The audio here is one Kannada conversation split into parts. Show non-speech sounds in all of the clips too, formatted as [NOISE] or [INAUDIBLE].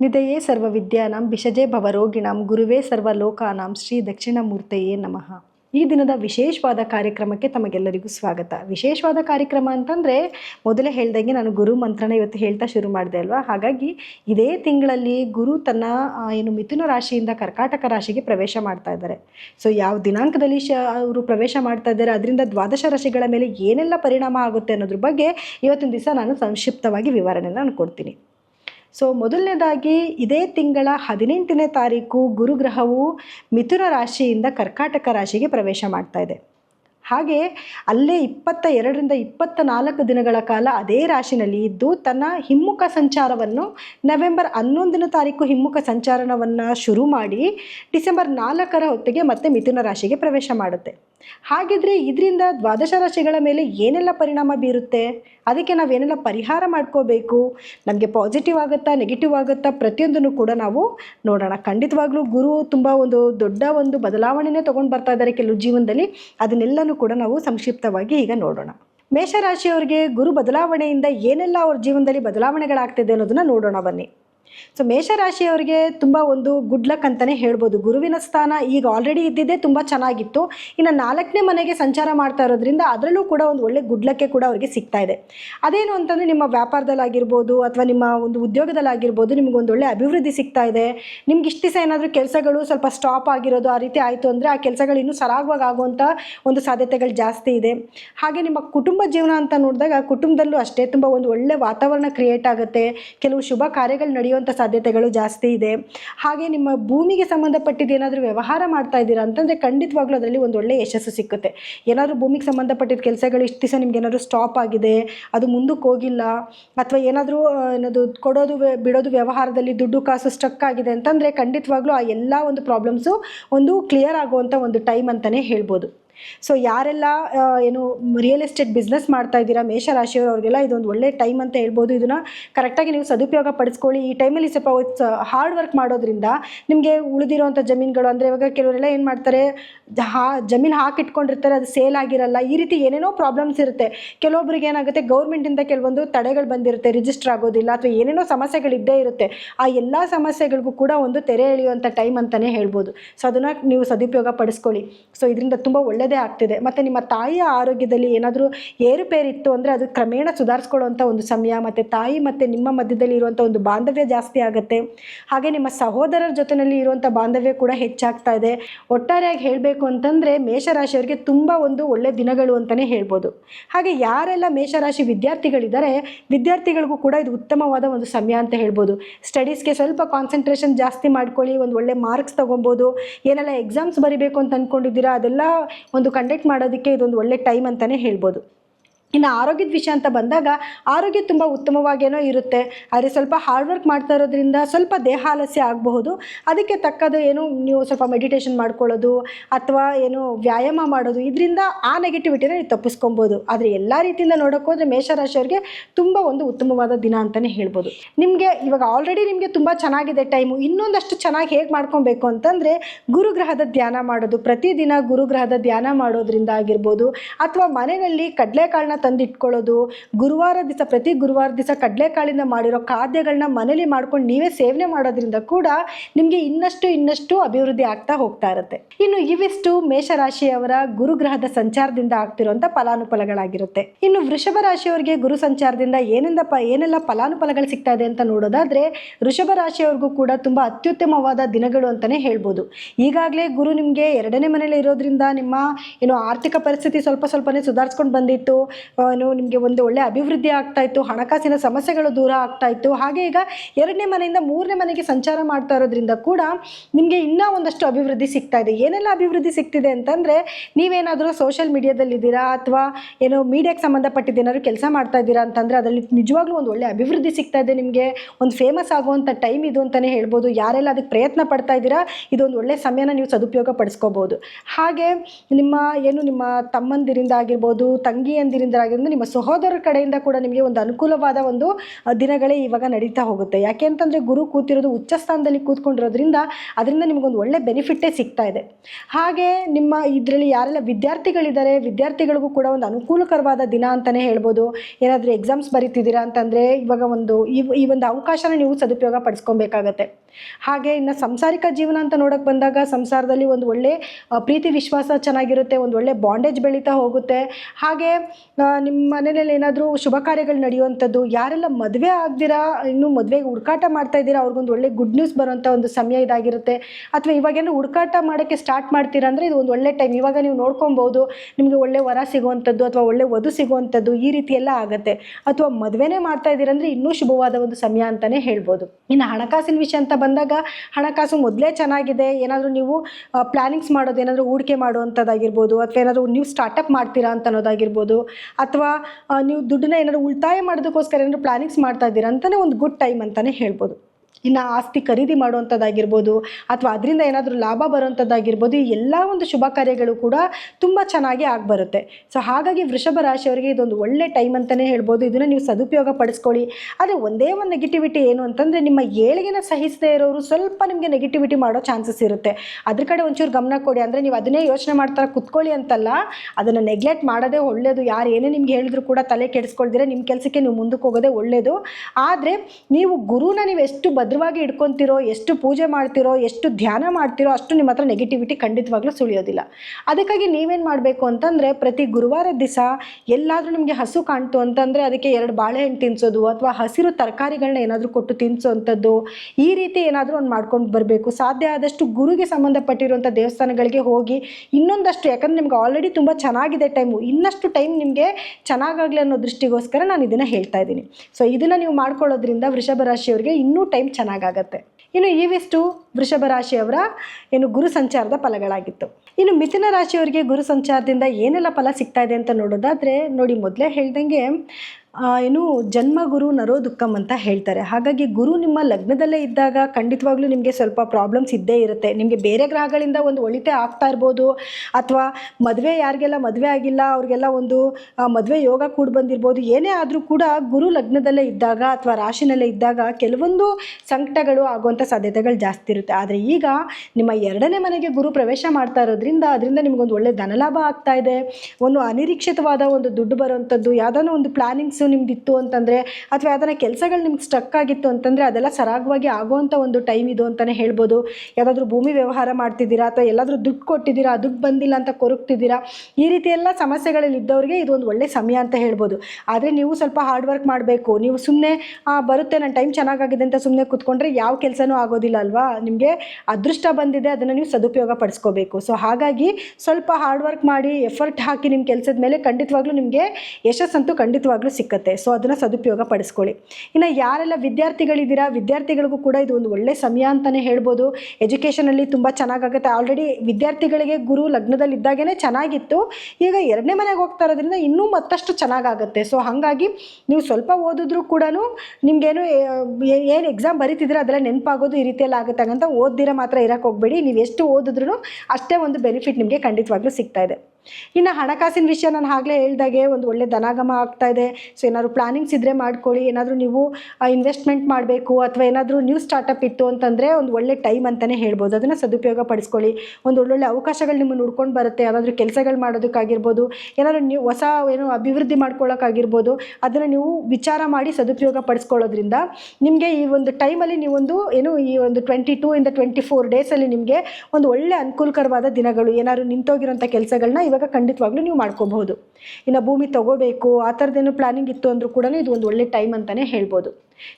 ನಿಧಯೇ ಸರ್ವವಿದ್ಯಾನಾಂ ವಿಷಜೇ ಭವರೋಗಿಣಾಂ ಗುರುವೇ ಸರ್ವಲೋಕಾನಾಂ ಶ್ರೀ ದಕ್ಷಿಣಮೂರ್ತೆಯೇ ನಮಃ. ಈ ದಿನದ ವಿಶೇಷವಾದ ಕಾರ್ಯಕ್ರಮಕ್ಕೆ ತಮಗೆಲ್ಲರಿಗೂ ಸ್ವಾಗತ. ವಿಶೇಷವಾದ ಕಾರ್ಯಕ್ರಮ ಅಂತಂದರೆ ಮೊದಲೇ ಹೇಳ್ದಂಗೆ ನಾನು ಗುರು ಮಂತ್ರನ ಇವತ್ತು ಹೇಳ್ತಾ ಶುರು ಮಾಡಿದೆ ಅಲ್ವಾ? ಹಾಗಾಗಿ ಇದೇ ತಿಂಗಳಲ್ಲಿ ಗುರು ತನ್ನ ಏನು ಮಿಥುನ ರಾಶಿಯಿಂದ ಕರ್ಕಾಟಕ ರಾಶಿಗೆ ಪ್ರವೇಶ ಮಾಡ್ತಾ ಇದ್ದಾರೆ. ಸೊ, ಯಾವ ದಿನಾಂಕದಲ್ಲಿ ಶ, ಅವರು ಪ್ರವೇಶ ಮಾಡ್ತಾ ಇದ್ದಾರೆ, ಅದರಿಂದ ದ್ವಾದಶ ರಾಶಿಗಳ ಮೇಲೆ ಏನೆಲ್ಲ ಪರಿಣಾಮ ಆಗುತ್ತೆ ಅನ್ನೋದ್ರ ಬಗ್ಗೆ ಇವತ್ತಿನ ದಿವಸ ನಾನು ಸಂಕ್ಷಿಪ್ತವಾಗಿ ವಿವರಣೆನ ನಾನು ಕೊಡ್ತೀನಿ. ಸೊ ಮೊದಲನೇದಾಗಿ ಇದೇ ತಿಂಗಳ ಹದಿನೆಂಟನೇ ತಾರೀಕು ಗುರುಗ್ರಹವು ಮಿಥುನ ರಾಶಿಯಿಂದ ಕರ್ಕಾಟಕ ರಾಶಿಗೆ ಪ್ರವೇಶ ಮಾಡ್ತಾ ಇದೆ. ಹಾಗೆ ಅಲ್ಲೇ ಇಪ್ಪತ್ತ ಎರಡರಿಂದ ಇಪ್ಪತ್ತ ನಾಲ್ಕು ದಿನಗಳ ಕಾಲ ಅದೇ ರಾಶಿನಲ್ಲಿ ಇದ್ದು ತನ್ನ ಹಿಮ್ಮುಖ ಸಂಚಾರವನ್ನು ನವೆಂಬರ್ ಹನ್ನೊಂದನೇ ತಾರೀಕು ಹಿಮ್ಮುಖ ಸಂಚಾರವನ್ನು ಶುರು ಮಾಡಿ ಡಿಸೆಂಬರ್ ನಾಲ್ಕರ ಹೊತ್ತಿಗೆ ಮತ್ತೆ ಮಿಥುನ ರಾಶಿಗೆ ಪ್ರವೇಶ ಮಾಡುತ್ತೆ. ಹಾಗಿದ್ರೆ ಇದರಿಂದ ದ್ವಾದಶ ರಾಶಿಗಳ ಮೇಲೆ ಏನೆಲ್ಲ ಪರಿಣಾಮ ಬೀರುತ್ತೆ? ಅದಕ್ಕೆ ನಾವು ಏನೆಲ್ಲ ಪರಿಹಾರ ಮಾಡ್ಕೋಬೇಕು, ನಮಗೆ ಪಾಸಿಟಿವ್ ಆಗುತ್ತಾ ನೆಗೆಟಿವ್ ಆಗುತ್ತಾ ಪ್ರತಿಯೊಂದನ್ನು ಕೂಡ ನಾವು ನೋಡೋಣ. ಖಂಡಿತವಾಗ್ಲೂ ಗುರು ತುಂಬ ಒಂದು ದೊಡ್ಡ ಒಂದು ಬದಲಾವಣೆನೇ ತೊಗೊಂಡು ಬರ್ತಾ ಇದ್ದಾರೆ ಕೆಲವು ಜೀವನದಲ್ಲಿ. ಅದನ್ನೆಲ್ಲನೂ ಕೂಡ ನಾವು ಸಂಕ್ಷಿಪ್ತವಾಗಿ ಈಗ ನೋಡೋಣ. ಮೇಷರಾಶಿಯವರಿಗೆ ಗುರು ಬದಲಾವಣೆಯಿಂದ ಏನೆಲ್ಲ ಅವ್ರ ಜೀವನದಲ್ಲಿ ಬದಲಾವಣೆಗಳಾಗ್ತಿದೆ ಅನ್ನೋದನ್ನ ನೋಡೋಣ ಬನ್ನಿ. ಸೊ ಮೇಷರಾಶಿಯವರಿಗೆ ತುಂಬ ಒಂದು ಗುಡ್ ಲಕ್ ಅಂತಲೇ ಹೇಳ್ಬೋದು. ಗುರುವಿನ ಸ್ಥಾನ ಈಗ ಆಲ್ರೆಡಿ ಇದ್ದಿದ್ದೇ ತುಂಬ ಚೆನ್ನಾಗಿತ್ತು. ಇನ್ನು ನಾಲ್ಕನೇ ಮನೆಗೆ ಸಂಚಾರ ಮಾಡ್ತಾ ಇರೋದ್ರಿಂದ ಅದರಲ್ಲೂ ಕೂಡ ಒಂದು ಒಳ್ಳೆ ಗುಡ್ ಲಕ್ಕೆ ಕೂಡ ಅವರಿಗೆ ಸಿಗ್ತಾ ಇದೆ. ಅದೇನು ಅಂತಂದರೆ ನಿಮ್ಮ ವ್ಯಾಪಾರದಲ್ಲಾಗಿರ್ಬೋದು ಅಥವಾ ನಿಮ್ಮ ಒಂದು ಉದ್ಯೋಗದಲ್ಲಾಗಿರ್ಬೋದು ಒಂದು ಒಳ್ಳೆ ಅಭಿವೃದ್ಧಿ ಸಿಗ್ತಾ ಇದೆ. ನಿಮ್ಗೆ ಇಷ್ಟು ದಿವಸ ಏನಾದರೂ ಕೆಲಸಗಳು ಸ್ವಲ್ಪ ಸ್ಟಾಪ್ ಆಗಿರೋದು ಆ ರೀತಿ ಆಯಿತು ಅಂದರೆ ಆ ಕೆಲಸಗಳು ಇನ್ನೂ ಸರಾಗವಾಗಿ ಆಗುವಂಥ ಒಂದು ಸಾಧ್ಯತೆಗಳು ಜಾಸ್ತಿ ಇದೆ. ಹಾಗೆ ನಿಮ್ಮ ಕುಟುಂಬ ಜೀವನ ಅಂತ ನೋಡಿದಾಗ ಕುಟುಂಬದಲ್ಲೂ ಅಷ್ಟೇ ತುಂಬ ಒಂದು ಒಳ್ಳೆ ವಾತಾವರಣ ಕ್ರಿಯೇಟ್ ಆಗುತ್ತೆ. ಕೆಲವು ಶುಭ ಕಾರ್ಯಗಳು ನಡೆಯುವಂಥ ಸಾಧ್ಯತೆಗಳು ಜಾಸ್ತಿ ಇದೆ. ಹಾಗೆ ನಿಮ್ಮ ಭೂಮಿಗೆ ಸಂಬಂಧಪಟ್ಟಿದ್ದು ಏನಾದರೂ ವ್ಯವಹಾರ ಮಾಡ್ತಾ ಇದ್ದೀರಾ ಅಂತಂದರೆ ಖಂಡಿತವಾಗ್ಲೂ ಅದರಲ್ಲಿ ಒಂದು ಒಳ್ಳೆಯ ಯಶಸ್ಸು ಸಿಕ್ಕುತ್ತೆ. ಏನಾದರೂ ಭೂಮಿಗೆ ಸಂಬಂಧಪಟ್ಟಿದ್ದ ಕೆಲಸಗಳು ಇಷ್ಟು ದಿವಸ ನಿಮ್ಗೆ ಏನಾದರೂ ಸ್ಟಾಪ್ ಆಗಿದೆ, ಅದು ಮುಂದಕ್ಕೆ ಹೋಗಿಲ್ಲ, ಅಥವಾ ಏನಾದರೂ ಏನದು ಕೊಡೋದು ಬಿಡೋದು ವ್ಯವಹಾರದಲ್ಲಿ ದುಡ್ಡು ಕಾಸು ಸ್ಟಕ್ ಆಗಿದೆ ಅಂತಂದರೆ ಖಂಡಿತವಾಗ್ಲೂ ಆ ಎಲ್ಲ ಒಂದು ಪ್ರಾಬ್ಲಮ್ಸು ಒಂದು ಕ್ಲಿಯರ್ ಆಗುವಂಥ ಒಂದು ಟೈಮ್ ಅಂತಲೇ ಹೇಳ್ಬೋದು. ಸೊ ಯಾರೆಲ್ಲ ಏನು ರಿಯಲ್ ಎಸ್ಟೇಟ್ ಬಿಸ್ನೆಸ್ ಮಾಡ್ತಾ ಇದ್ದೀರಾ ಮೇಷರಾಶಿಯವರು ಅವ್ರಿಗೆಲ್ಲ ಇದೊಂದು ಒಳ್ಳೆ ಟೈಮ್ ಅಂತ ಹೇಳ್ಬೋದು. ಇದನ್ನು ಕರೆಕ್ಟಾಗಿ ನೀವು ಸದುಪಯೋಗ ಪಡಿಸ್ಕೊಳ್ಳಿ. ಈ ಟೈಮಲ್ಲಿ ಸ್ವಲ್ಪ ಹಾರ್ಡ್ ವರ್ಕ್ ಮಾಡೋದ್ರಿಂದ ನಿಮಗೆ ಉಳಿದಿರೋಂಥ ಜಮೀನುಗಳು, ಅಂದರೆ ಇವಾಗ ಕೆಲವರೆಲ್ಲ ಏನು ಮಾಡ್ತಾರೆ, ಹಾ, ಜಮೀನು ಹಾಕಿಟ್ಕೊಂಡಿರ್ತಾರೆ, ಅದು ಸೇಲ್ ಆಗಿರಲ್ಲ, ಈ ರೀತಿ ಏನೇನೋ ಪ್ರಾಬ್ಲಮ್ಸ್ ಇರುತ್ತೆ. ಕೆಲವೊಬ್ರಿಗೆ ಏನಾಗುತ್ತೆ ಗೌರ್ಮೆಂಟಿಂದ ಕೆಲವೊಂದು ತಡೆಗಳು ಬಂದಿರುತ್ತೆ ರಿಜಿಸ್ಟರ್ ಆಗೋದಿಲ್ಲ, ಅಥವಾ ಏನೇನೋ ಸಮಸ್ಯೆಗಳಿದ್ದೇ ಇರುತ್ತೆ. ಆ ಎಲ್ಲ ಸಮಸ್ಯೆಗಳಿಗೂ ಕೂಡ ಒಂದು ತೆರೆ ಎಳೆಯುವಂಥ ಟೈಮ್ ಅಂತಲೇ ಹೇಳ್ಬೋದು. ಸೊ ಅದನ್ನು ನೀವು ಸದುಪಯೋಗ ಪಡಿಸ್ಕೊಳ್ಳಿ. ಸೊ ಇದರಿಂದ ತುಂಬ ಒಳ್ಳೆಯದೇ ಆಗ್ತಿದೆ. ಮತ್ತು ನಿಮ್ಮ ತಾಯಿಯ ಆರೋಗ್ಯದಲ್ಲಿ ಏನಾದರೂ ಏರುಪೇರಿತ್ತು ಅಂದರೆ ಅದು ಕ್ರಮೇಣ ಸುಧಾರಿಸ್ಕೊಳ್ಳುವಂಥ ಒಂದು ಸಮಯ, ಮತ್ತು ತಾಯಿ ಮತ್ತು ನಿಮ್ಮ ಮಧ್ಯದಲ್ಲಿ ಇರುವಂಥ ಒಂದು ಬಾಂಧವ್ಯ ಜಾಸ್ತಿ ಆಗುತ್ತೆ. ಹಾಗೆ ನಿಮ್ಮ ಸಹೋದರರ ಜೊತೆಯಲ್ಲಿ ಇರುವಂಥ ಬಾಂಧವ್ಯ ಕೂಡ ಹೆಚ್ಚಾಗ್ತಾ ಇದೆ. ಒಟ್ಟಾರೆಯಾಗಿ ಹೇಳಬೇಕು ಅಂತಂದರೆ ಮೇಷರಾಶಿಯವರಿಗೆ ತುಂಬ ಒಂದು ಒಳ್ಳೆಯ ದಿನಗಳು ಅಂತಲೇ ಹೇಳ್ಬೋದು. ಹಾಗೆ ಯಾರೆಲ್ಲ ಮೇಷರಾಶಿ ವಿದ್ಯಾರ್ಥಿಗಳಿದ್ದಾರೆ, ವಿದ್ಯಾರ್ಥಿಗಳಿಗೂ ಕೂಡ ಇದು ಉತ್ತಮವಾದ ಒಂದು ಸಮಯ ಅಂತ ಹೇಳ್ಬೋದು. ಸ್ಟಡೀಸ್ಗೆ ಸ್ವಲ್ಪ ಕಾನ್ಸಂಟ್ರೇಷನ್ ಜಾಸ್ತಿ ಮಾಡ್ಕೊಳ್ಳಿ, ಒಂದು ಒಳ್ಳೆ ಮಾರ್ಕ್ಸ್ ತೊಗೊಬೋದು. ಏನೆಲ್ಲ ಎಕ್ಸಾಮ್ಸ್ ಬರಿಬೇಕು ಅಂತ ಅಂದ್ಕೊಂಡಿದ್ದೀರಾ ಅದೆಲ್ಲ ಒಂದು ಕಂಡಕ್ಟ್ ಮಾಡೋದಕ್ಕೆ ಇದೊಂದು ಒಳ್ಳೆ ಟೈಮ್ ಅಂತಲೇ ಹೇಳ್ಬೋದು. ಇನ್ನು ಆರೋಗ್ಯದ ವಿಷಯ ಅಂತ ಬಂದಾಗ ಆರೋಗ್ಯ ತುಂಬ ಉತ್ತಮವಾಗೇನೋ ಇರುತ್ತೆ. ಆದರೆ ಸ್ವಲ್ಪ ಹಾರ್ಡ್ ವರ್ಕ್ ಮಾಡ್ತಾ ಇರೋದ್ರಿಂದ ಸ್ವಲ್ಪ ದೇಹ ಆಲಸ್ಯ ಆಗಬಹುದು. ಅದಕ್ಕೆ ತಕ್ಕದು ಏನು ನೀವು ಸ್ವಲ್ಪ ಮೆಡಿಟೇಷನ್ ಮಾಡ್ಕೊಳ್ಳೋದು ಅಥವಾ ಏನು ವ್ಯಾಯಾಮ ಮಾಡೋದು. ಇದರಿಂದ ಆ ನೆಗೆಟಿವಿಟಿನ ನೀವು ತಪ್ಪಿಸ್ಕೊಬೋದು. ಆದರೆ ಎಲ್ಲ ರೀತಿಯಿಂದ ನೋಡೋಕ್ಕೋದ್ರೆ ಮೇಷರಾಶಿಯವ್ರಿಗೆ ತುಂಬ ಒಂದು ಉತ್ತಮವಾದ ದಿನ ಅಂತಲೇ ಹೇಳ್ಬೋದು. ನಿಮಗೆ ಇವಾಗ ಆಲ್ರೆಡಿ ನಿಮಗೆ ತುಂಬ ಚೆನ್ನಾಗಿದೆ ಟೈಮು ಇನ್ನೊಂದಷ್ಟು ಚೆನ್ನಾಗಿ ಹೇಗೆ ಮಾಡ್ಕೊಬೇಕು ಅಂತಂದರೆ ಗುರುಗ್ರಹದ ಧ್ಯಾನ ಮಾಡೋದು. ಪ್ರತಿದಿನ ಗುರುಗ್ರಹದ ಧ್ಯಾನ ಮಾಡೋದ್ರಿಂದ ಆಗಿರ್ಬೋದು. ಅಥವಾ ಮನೆಯಲ್ಲಿ ಕಡಲೆಕಾಳನ್ನ ತಂದಿಟ್ಕೊಳ್ಳೋದು, ಗುರುವಾರ ದಿವಸ ಪ್ರತಿ ಗುರುವಾರ ದಿವಸ ಕಡಲೆಕಾಳಿಂದ ಮಾಡಿರೋ ಖಾದ್ಯಗಳನ್ನ ಮನೇಲಿ ಮಾಡ್ಕೊಂಡು ನೀವೇ ಸೇವನೆ ಮಾಡೋದ್ರಿಂದ ಕೂಡ ನಿಮಗೆ ಇನ್ನಷ್ಟು ಇನ್ನಷ್ಟು ಅಭಿವೃದ್ಧಿ ಆಗ್ತಾ ಹೋಗ್ತಾ ಇರುತ್ತೆ. ಇನ್ನು ಇವಿಷ್ಟು ಮೇಷರಾಶಿಯವರ ಗುರುಗ್ರಹದ ಸಂಚಾರದಿಂದ ಆಗ್ತಿರುವಂಥ ಫಲಾನುಫಲಗಳಾಗಿರುತ್ತೆ. ಇನ್ನು ವೃಷಭ ರಾಶಿಯವರಿಗೆ ಗುರು ಸಂಚಾರದಿಂದ ಏನೆಂದ ಪ ಏನೆಲ್ಲ ಫಲಾನುಫಲಗಳು ಸಿಗ್ತಾ ಇದೆ ಅಂತ ನೋಡೋದಾದ್ರೆ, ವೃಷಭ ರಾಶಿಯವ್ರಿಗೂ ಕೂಡ ತುಂಬ ಅತ್ಯುತ್ತಮವಾದ ದಿನಗಳು ಅಂತಲೇ ಹೇಳ್ಬೋದು. ಈಗಾಗಲೇ ಗುರು ನಿಮಗೆ ಎರಡನೇ ಮನೇಲಿ ಇರೋದ್ರಿಂದ ನಿಮ್ಮ, ಏನು ಆರ್ಥಿಕ ಪರಿಸ್ಥಿತಿ ಸ್ವಲ್ಪ ಸ್ವಲ್ಪನೇ ಸುಧಾರಿಸ್ಕೊಂಡು ಬಂದಿತ್ತು. ನಿಮಗೆ ಒಂದು ಒಳ್ಳೆ ಅಭಿವೃದ್ಧಿ ಆಗ್ತಾ ಇತ್ತು, ಹಣಕಾಸಿನ ಸಮಸ್ಯೆಗಳು ದೂರ ಆಗ್ತಾ ಇತ್ತು. ಹಾಗೆ ಈಗ ಎರಡನೇ ಮನೆಯಿಂದ ಮೂರನೇ ಮನೆಗೆ ಸಂಚಾರ ಮಾಡ್ತಾ ಇರೋದ್ರಿಂದ ಕೂಡ ನಿಮಗೆ ಇನ್ನೂ ಒಂದಷ್ಟು ಅಭಿವೃದ್ಧಿ ಸಿಗ್ತಾ ಇದೆ. ಏನೆಲ್ಲ ಅಭಿವೃದ್ಧಿ ಸಿಗ್ತಿದೆ ಅಂತಂದರೆ ನೀವೇನಾದರೂ ಸೋಷಿಯಲ್ ಮೀಡಿಯಾದಲ್ಲಿದ್ದೀರಾ ಅಥವಾ ಏನೋ ಮೀಡಿಯಾಕ್ಕೆ ಸಂಬಂಧಪಟ್ಟಿದ್ದ ಏನಾದರೂ ಕೆಲಸ ಮಾಡ್ತಾ ಇದ್ದೀರಾ ಅಂತಂದರೆ ಅದರಲ್ಲಿ ನಿಜವಾಗ್ಲೂ ಒಂದು ಒಳ್ಳೆ ಅಭಿವೃದ್ಧಿ ಸಿಗ್ತಾ ಇದೆ ನಿಮಗೆ. ಒಂದು ಫೇಮಸ್ ಆಗುವಂಥ ಟೈಮ್ ಇದು ಅಂತಲೇ ಹೇಳ್ಬೋದು. ಯಾರೆಲ್ಲ ಅದಕ್ಕೆ ಪ್ರಯತ್ನ ಪಡ್ತಾ ಇದ್ದೀರಾ, ಇದೊಂದು ಒಳ್ಳೆ ಸಮಯನ ನೀವು ಸದುಪಯೋಗ ಪಡಿಸ್ಕೋಬೋದು. ಹಾಗೆ ನಿಮ್ಮ ಏನು ನಿಮ್ಮ ತಮ್ಮಂದಿರಿಂದ ಆಗಿರ್ಬೋದು, ತಂಗಿಯಂದಿರಿಂದ ಸಹೋದರರಾಗಿರೋದು ನಿಮ್ಮ ಸಹೋದರ ಕಡೆಯಿಂದ ಕೂಡ ನಿಮಗೆ ಒಂದು ಅನುಕೂಲವಾದ ಒಂದು ದಿನಗಳೇ ಇವಾಗ ನಡೀತಾ ಹೋಗುತ್ತೆ. ಯಾಕೆ ಅಂತಂದರೆ ಗುರು ಕೂತಿರೋದು ಉಚ್ಚ ಸ್ಥಾನದಲ್ಲಿ ಕೂತ್ಕೊಂಡಿರೋದ್ರಿಂದ ಅದರಿಂದ ನಿಮಗೊಂದು ಒಳ್ಳೆ ಬೆನಿಫಿಟ್ಟೇ ಸಿಗ್ತಾ ಇದೆ. ಹಾಗೆ ನಿಮ್ಮ ಇದರಲ್ಲಿ ಯಾರೆಲ್ಲ ವಿದ್ಯಾರ್ಥಿಗಳಿದ್ದಾರೆ, ವಿದ್ಯಾರ್ಥಿಗಳಿಗೂ ಕೂಡ ಒಂದು ಅನುಕೂಲಕರವಾದ ದಿನ ಅಂತಲೇ ಹೇಳ್ಬೋದು. ಏನಾದರೂ ಎಕ್ಸಾಮ್ಸ್ ಬರೀತಿದ್ದೀರಾ ಅಂತಂದರೆ ಇವಾಗ ಒಂದು ಈ ಈ ಒಂದು ಅವಕಾಶನ ನೀವು ಸದುಪಯೋಗ ಪಡಿಸ್ಕೊಬೇಕಾಗತ್ತೆ. ಹಾಗೆ ಇನ್ನು ಸಂಸಾರಿಕ ಜೀವನ ಅಂತ ನೋಡೋಕೆ ಬಂದಾಗ ಸಂಸಾರದಲ್ಲಿ ಒಂದು ಒಳ್ಳೆ ಪ್ರೀತಿ ವಿಶ್ವಾಸ ಚೆನ್ನಾಗಿರುತ್ತೆ, ಒಂದು ಒಳ್ಳೆ ಬಾಂಡೇಜ್ ಬೆಳೀತಾ ಹೋಗುತ್ತೆ. ಹಾಗೆ ನಿಮ್ಮ ಮನೆಯಲ್ಲಿ ಏನಾದರೂ ಶುಭ ಕಾರ್ಯಗಳು ನಡೆಯುವಂಥದ್ದು, ಯಾರೆಲ್ಲ ಮದುವೆ ಆಗ್ದಿರಾ, ಇನ್ನೂ ಮದುವೆಗೆ ಹುಡುಕಾಟ ಮಾಡ್ತಾ ಇದ್ದೀರಾ, ಅವ್ರಿಗೊಂದು ಒಳ್ಳೆ ಗುಡ್ ನ್ಯೂಸ್ ಬರುವಂಥ ಒಂದು ಸಮಯ ಇದಾಗಿರುತ್ತೆ. ಅಥವಾ ಇವಾಗೇನು ಹುಡುಕಾಟ ಮಾಡೋಕ್ಕೆ ಸ್ಟಾರ್ಟ್ ಮಾಡ್ತೀರಾ ಅಂದರೆ ಇದು ಒಂದು ಒಳ್ಳೆ ಟೈಮ್ ಇವಾಗ ನೀವು ನೋಡ್ಕೊಬೋದು ನಿಮಗೆ ಒಳ್ಳೆ ವರ ಸಿಗುವಂಥದ್ದು ಅಥವಾ ಒಳ್ಳೆ ವಧು ಸಿಗುವಂಥದ್ದು ಈ ರೀತಿ ಎಲ್ಲ ಆಗುತ್ತೆ. ಅಥವಾ ಮದುವೆನೇ ಮಾಡ್ತಾ ಇದ್ದೀರಂದ್ರೆ ಇನ್ನೂ ಶುಭವಾದ ಒಂದು ಸಮಯ ಅಂತಲೇ ಹೇಳ್ಬೋದು. ಇನ್ನು ಹಣಕಾಸಿನ ವಿಷಯ ಅಂತ ಬಂದಾಗ ಹಣಕಾಸು ಮೊದಲೇ ಚೆನ್ನಾಗಿದೆ. ಏನಾದರೂ ನೀವು ಪ್ಲಾನಿಂಗ್ಸ್ ಮಾಡೋದು ಏನಾದರೂ ಹೂಡಿಕೆ ಮಾಡುವಂಥದ್ದಾಗಿರ್ಬೋದು ಅಥವಾ ಏನಾದರೂ ನೀವು ಸ್ಟಾರ್ಟಪ್ ಮಾಡ್ತೀರಾ ಅಂತ ಅನ್ನೋದಾಗಿರ್ಬೋದು ಅಥವಾ ನೀವು ದುಡ್ಡನ್ನ ಏನಾದರೂ ಉಳಿತಾಯ ಮಾಡೋದಕ್ಕೋಸ್ಕರ ಏನಾದರೂ ಪ್ಲಾನಿಂಗ್ಸ್ ಮಾಡ್ತಾ ಇದ್ದೀರಾ ಅಂತಲೇ ಒಂದು ಗುಡ್ ಟೈಮ್ ಅಂತಲೇ ಹೇಳ್ಬೋದು. ಇನ್ನು ಆಸ್ತಿ ಖರೀದಿ ಮಾಡುವಂಥದ್ದಾಗಿರ್ಬೋದು ಅಥವಾ ಅದರಿಂದ ಏನಾದರೂ ಲಾಭ ಬರುವಂಥದ್ದಾಗಿರ್ಬೋದು ಈ ಎಲ್ಲ ಒಂದು ಶುಭ ಕಾರ್ಯಗಳು ಕೂಡ ತುಂಬ ಚೆನ್ನಾಗಿ ಆಗಿಬರುತ್ತೆ. ಸೊ ಹಾಗಾಗಿ ವೃಷಭ ರಾಶಿಯವರಿಗೆ ಇದೊಂದು ಒಳ್ಳೆ ಟೈಮ್ ಅಂತಲೇ ಹೇಳ್ಬೋದು. ಇದನ್ನು ನೀವು ಸದುಪಯೋಗ ಪಡಿಸ್ಕೊಳ್ಳಿ. ಆದರೆ ಒಂದೇ ಒಂದು ನೆಗೆಟಿವಿಟಿ ಏನು ಅಂತಂದರೆ, ನಿಮ್ಮ ಏಳಿಗೆನ ಸಹಿಸದೇ ಇರೋರು ಸ್ವಲ್ಪ ನಿಮಗೆ ನೆಗೆಟಿವಿಟಿ ಮಾಡೋ ಚಾನ್ಸಸ್ ಇರುತ್ತೆ. ಅದ್ರ ಕಡೆ ಒಂಚೂರು ಗಮನ ಕೊಡಿ. ಅಂದರೆ ನೀವು ಅದನ್ನೇ ಯೋಚನೆ ಮಾಡ್ತಾರೆ ಕುತ್ಕೊಳ್ಳಿ ಅಂತಲ್ಲ, ಅದನ್ನು ನೆಗ್ಲೆಕ್ಟ್ ಮಾಡೋದೇ ಒಳ್ಳೆಯದು ಯಾರು ಏನೇ ನಿಮ್ಗೆ ಹೇಳಿದ್ರು ಕೂಡ ತಲೆ ಕೆಡಿಸ್ಕೊಳ್ದಿರ ನಿಮ್ಮ ಕೆಲಸಕ್ಕೆ ನೀವು ಮುಂದಕ್ಕೆ ಹೋಗೋದೇ ಒಳ್ಳೆಯದು ಆದರೆ, ನೀವು ಗುರುನ ನೀವು ಎಷ್ಟು ಭದ್ರವಾಗಿ ಇಟ್ಕೊತಿರೋ, ಎಷ್ಟು ಪೂಜೆ ಮಾಡ್ತಿರೋ, ಎಷ್ಟು ಧ್ಯಾನ ಮಾಡ್ತಿರೋ ಅಷ್ಟು ನಿಮ್ಮ ಹತ್ರ ನೆಗೆಟಿವಿಟಿ ಖಂಡಿತವಾಗ್ಲೂ ಸುಳಿಯೋದಿಲ್ಲ. ಅದಕ್ಕಾಗಿ ನೀವೇನು ಮಾಡಬೇಕು ಅಂತಂದರೆ, ಪ್ರತಿ ಗುರುವಾರ ದಿವಸ ಎಲ್ಲಾದರೂ ನಿಮಗೆ ಹಸು ಕಾಣ್ತು ಅಂತಂದರೆ ಅದಕ್ಕೆ ಎರಡು ಬಾಳೆಹಣ್ಣು ತಿನ್ನಿಸೋದು ಅಥವಾ ಹಸಿರು ತರಕಾರಿಗಳನ್ನ ಏನಾದರೂ ಕೊಟ್ಟು ತಿನ್ನಿಸೋವಂಥದ್ದು ಈ ರೀತಿ ಏನಾದರೂ ಒಂದು ಮಾಡ್ಕೊಂಡು ಬರಬೇಕು. ಸಾಧ್ಯ ಆದಷ್ಟು ಗುರುಗೆ ಸಂಬಂಧಪಟ್ಟಿರುವಂಥ ದೇವಸ್ಥಾನಗಳಿಗೆ ಹೋಗಿ ಇನ್ನೊಂದಷ್ಟು, ಯಾಕಂದರೆ ನಿಮ್ಗೆ ಆಲ್ರೆಡಿ ತುಂಬ ಚೆನ್ನಾಗಿದೆ ಟೈಮು ಇನ್ನಷ್ಟು ಟೈಮ್ ನಿಮಗೆ ಚೆನ್ನಾಗಾಗಲಿ ಅನ್ನೋ ದೃಷ್ಟಿಗೋಸ್ಕರ ನಾನು ಇದನ್ನು ಹೇಳ್ತಾ ಇದ್ದೀನಿ. ಸೊ ಇದನ್ನು ನೀವು ಮಾಡ್ಕೊಳ್ಳೋದ್ರಿಂದ ವೃಷಭ ರಾಶಿಯವರಿಗೆ ಇನ್ನೂ ಟೈಮ್ ಚೆನ್ನಾಗಾಗತ್ತೆ. ಇನ್ನು ಇವಿಷ್ಟು ವೃಷಭ ರಾಶಿಯವರ ಏನು ಗುರು ಸಂಚಾರದ ಫಲಗಳಾಗಿತ್ತು. ಇನ್ನು ಮಿಥುನ ರಾಶಿಯವರಿಗೆ ಗುರು ಸಂಚಾರದಿಂದ ಏನೆಲ್ಲ ಫಲ ಸಿಗ್ತಾ ಇದೆ ಅಂತ ನೋಡೋದಾದರೆ ನೋಡಿ ಮೊದಲೇ ಹೇಳ್ದಂಗೆ ಏನು ಜನ್ಮ ಗುರು ನರೋ ದುಃಖಂ ಅಂತ ಹೇಳ್ತಾರೆ. ಹಾಗಾಗಿ ಗುರು ನಿಮ್ಮ ಲಗ್ನದಲ್ಲೇ ಇದ್ದಾಗ ಖಂಡಿತವಾಗ್ಲೂ ನಿಮಗೆ ಸ್ವಲ್ಪ ಪ್ರಾಬ್ಲಮ್ಸ್ ಇದ್ದೇ ಇರುತ್ತೆ. ನಿಮಗೆ ಬೇರೆ ಗ್ರಹಗಳಿಂದ ಒಂದು ಒಳಿತೆ ಆಗ್ತಾ ಇರ್ಬೋದು. ಅಥವಾ ಮದುವೆ ಯಾರಿಗೆಲ್ಲ ಮದುವೆ ಆಗಿಲ್ಲ, ಅವ್ರಿಗೆಲ್ಲ ಒಂದು ಮದುವೆ ಯೋಗ ಕೂಡ ಬಂದಿರ್ಬೋದು. ಏನೇ ಆದರೂ ಕೂಡ ಗುರು ಲಗ್ನದಲ್ಲೇ ಇದ್ದಾಗ ಅಥವಾ ರಾಶಿನಲ್ಲೇ ಇದ್ದಾಗ ಕೆಲವೊಂದು ಸಂಕಟಗಳು ಆಗುವಂಥ ಸಾಧ್ಯತೆಗಳು ಜಾಸ್ತಿ ಇರುತ್ತೆ. ಆದರೆ ಈಗ ನಿಮ್ಮ ಎರಡನೇ ಮನೆಗೆ ಗುರು ಪ್ರವೇಶ ಮಾಡ್ತಾ ಇರೋದ್ರಿಂದ ಅದರಿಂದ ನಿಮಗೊಂದು ಒಳ್ಳೆ ಧನಲಾಭ ಆಗ್ತಾ ಇದೆ. ಒಂದು ಅನಿರೀಕ್ಷಿತವಾದ ಒಂದು ದುಡ್ಡು ಬರುವಂಥದ್ದು ಯಾವುದೋ ಒಂದು ಪ್ಲಾನಿಂಗ್ಸು ನಿಮ್ದಿತ್ತು ಅಂತಂದರೆ ಅಥವಾ ಯಾವ್ದಾರ ಕೆಲಸಗಳು ನಿಮ್ಗೆ ಸ್ಟಕ್ ಆಗಿತ್ತು ಅಂತಂದರೆ ಅದೆಲ್ಲ ಸರಾಗವಾಗಿ ಆಗುವಂಥ ಒಂದು ಟೈಮ್ ಇದು ಅಂತಲೇ ಹೇಳ್ಬೋದು. ಯಾವುದಾದ್ರೂ ಭೂಮಿ ವ್ಯವಹಾರ ಮಾಡ್ತಿದ್ದೀರಾ ಅಥವಾ ಎಲ್ಲಾದರೂ ದುಡ್ಡು ಕೊಟ್ಟಿದ್ದೀರಾ, ದುಡ್ಡು ಬಂದಿಲ್ಲ ಅಂತ ಕೊರಗ್ತಿದ್ದೀರಾ ಈ ರೀತಿ ಎಲ್ಲ ಸಮಸ್ಯೆಗಳಲ್ಲಿ ಇದ್ದವ್ರಿಗೆ ಇದು ಒಂದು ಒಳ್ಳೆ ಸಮಯ ಅಂತ ಹೇಳ್ಬೋದು. ಆದರೆ ನೀವು ಸ್ವಲ್ಪ ಹಾರ್ಡ್ ವರ್ಕ್ ಮಾಡಬೇಕು. ನೀವು ಸುಮ್ಮನೆ ಬರುತ್ತೆ ನನ್ನ ಟೈಮ್ ಚೆನ್ನಾಗಾಗಿದೆ ಅಂತ ಸುಮ್ಮನೆ ಕೂತ್ಕೊಂಡ್ರೆ ಯಾವ ಕೆಲಸನೂ ಆಗೋದಿಲ್ಲ ಅಲ್ವಾ? ನಿಮಗೆ ಅದೃಷ್ಟ ಬಂದಿದೆ, ಅದನ್ನು ನೀವು ಸದುಪಯೋಗ ಪಡಿಸ್ಕೋಬೇಕು. ಸೊ ಹಾಗಾಗಿ ಸ್ವಲ್ಪ ಹಾರ್ಡ್ ವರ್ಕ್ ಮಾಡಿ ಎಫರ್ಟ್ ಹಾಕಿ ನಿಮ್ಮ ಕೆಲಸದ ಮೇಲೆ ಖಂಡಿತವಾಗ್ಲೂ ನಿಮಗೆ ಯಶಸ್ಸಂತೂ ಖಂಡಿತವಾಗ್ಲೂ ಸಿಕ್ಕತ್ತೆ. ಸೊ ಅದನ್ನು ಸದುಪಯೋಗ ಪಡಿಸ್ಕೊಳ್ಳಿ. ಇನ್ನು ಯಾರೆಲ್ಲ ವಿದ್ಯಾರ್ಥಿಗಳಿದ್ದೀರಾ, ವಿದ್ಯಾರ್ಥಿಗಳಿಗೂ ಕೂಡ ಇದು ಒಂದು ಒಳ್ಳೆ ಸಮಯ ಅಂತಲೇ ಹೇಳ್ಬೋದು. ಎಜುಕೇಷನಲ್ಲಿ ತುಂಬ ಚೆನ್ನಾಗಾಗುತ್ತೆ. ಆಲ್ರೆಡಿ ವಿದ್ಯಾರ್ಥಿಗಳಿಗೆ ಗುರು ಲಗ್ನದಲ್ಲಿ ಇದ್ದಾಗೇ ಚೆನ್ನಾಗಿತ್ತು. ಈಗ ಎರಡನೇ ಮನೆಗೆ ಹೋಗ್ತಾ ಇರೋದ್ರಿಂದ ಇನ್ನೂ ಮತ್ತಷ್ಟು ಚೆನ್ನಾಗಾಗುತ್ತೆ. ಸೊ ಹಾಗಾಗಿ ನೀವು ಸ್ವಲ್ಪ ಓದಿದ್ರೂ ಕೂಡ ನಿಮಗೇನು ಏನು ಎಕ್ಸಾಮ್ ಬರೀತಿದ್ರೆ ಅದೆಲ್ಲ ನೆನಪಾಗೋದು ಈ ರೀತಿಯಲ್ಲಿ ಆಗುತ್ತೆ ಹಾಗಂತ ಓದ್ದಿರ ಮಾತ್ರ ಇರೋಕ್ಕೆ ಹೋಗಬೇಡಿ. ನೀವು ಎಷ್ಟು ಓದಿದ್ರೂ ಅಷ್ಟೇ ಒಂದು ಬೆನಿಫಿಟ್ ನಿಮಗೆ ಖಂಡಿತವಾಗ್ಲೂ ಸಿಗ್ತಾ ಇದೆ. ಇನ್ನು ಹಣಕಾಸಿನ ವಿಷಯ ನಾನು ಆಗಲೇ ಹೇಳ್ದಾಗೆ ಒಂದು ಒಳ್ಳೆ ಧನಾಗಮ ಆಗ್ತಾ ಇದೆ. ಸೊ ಏನಾದರೂ ಪ್ಲಾನಿಂಗ್ಸ್ ಇದ್ದರೆ ಮಾಡ್ಕೊಳ್ಳಿ. ಏನಾದರೂ ನೀವು ಇನ್ವೆಸ್ಟ್ಮೆಂಟ್ ಮಾಡಬೇಕು ಅಥವಾ ಏನಾದರೂ ನ್ಯೂ ಸ್ಟಾರ್ಟಪ್ ಇತ್ತು ಅಂತಂದರೆ ಒಂದು ಒಳ್ಳೆ ಟೈಮ್ ಅಂತಲೇ ಹೇಳ್ಬೋದು. ಅದನ್ನು ಸದುಪಯೋಗ ಪಡಿಸ್ಕೊಳ್ಳಿ. ಒಂದು ಒಳ್ಳೊಳ್ಳೆ ಅವಕಾಶಗಳು ನಿಮ್ಮನ್ನು ನೋಡ್ಕೊಂಡು ಬರುತ್ತೆ. ಯಾವುದಾದ್ರೂ ಕೆಲಸಗಳು ಮಾಡೋದಕ್ಕಾಗಿರ್ಬೋದು. ಏನಾದರೂ ನೀವು ಹೊಸ ಏನು ಅಭಿವೃದ್ಧಿ ಮಾಡ್ಕೊಳ್ಳೋಕ್ಕಾಗಿರ್ಬೋದು ಅದನ್ನು ನೀವು ವಿಚಾರ ಮಾಡಿ ಸದುಪಯೋಗ ಪಡಿಸ್ಕೊಳ್ಳೋದ್ರಿಂದ ನಿಮಗೆ ಈ ಒಂದು ಟೈಮಲ್ಲಿ ನೀವೊಂದು ಏನು ಈ ಒಂದು ಟ್ವೆಂಟಿ ಟೂ ಇಂದ ಟ್ವೆಂಟಿ ಫೋರ್ ಡೇಸಲ್ಲಿ ನಿಮಗೆ ಒಂದು ಒಳ್ಳೆ ಅನುಕೂಲಕರವಾದ ದಿನಗಳು, ಏನಾದ್ರು ನಿಂತೋಗಿರೋಂಥ ಕೆಲಸಗಳನ್ನ ಇವಾಗ ಖಂಡಿತವಾಗ್ಲೂ ನೀವು ಮಾಡ್ಕೋಬಹುದು. ಇನ್ನು ಭೂಮಿ ತಗೋಬೇಕು, ಆ ಥರದ್ದೇನು ಪ್ಲಾನಿಂಗ್ ಇತ್ತು ಅಂದರೂ ಕೂಡ ಇದು ಒಂದು ಒಳ್ಳೆ ಟೈಮ್ ಅಂತಲೇ ಹೇಳ್ಬೋದು.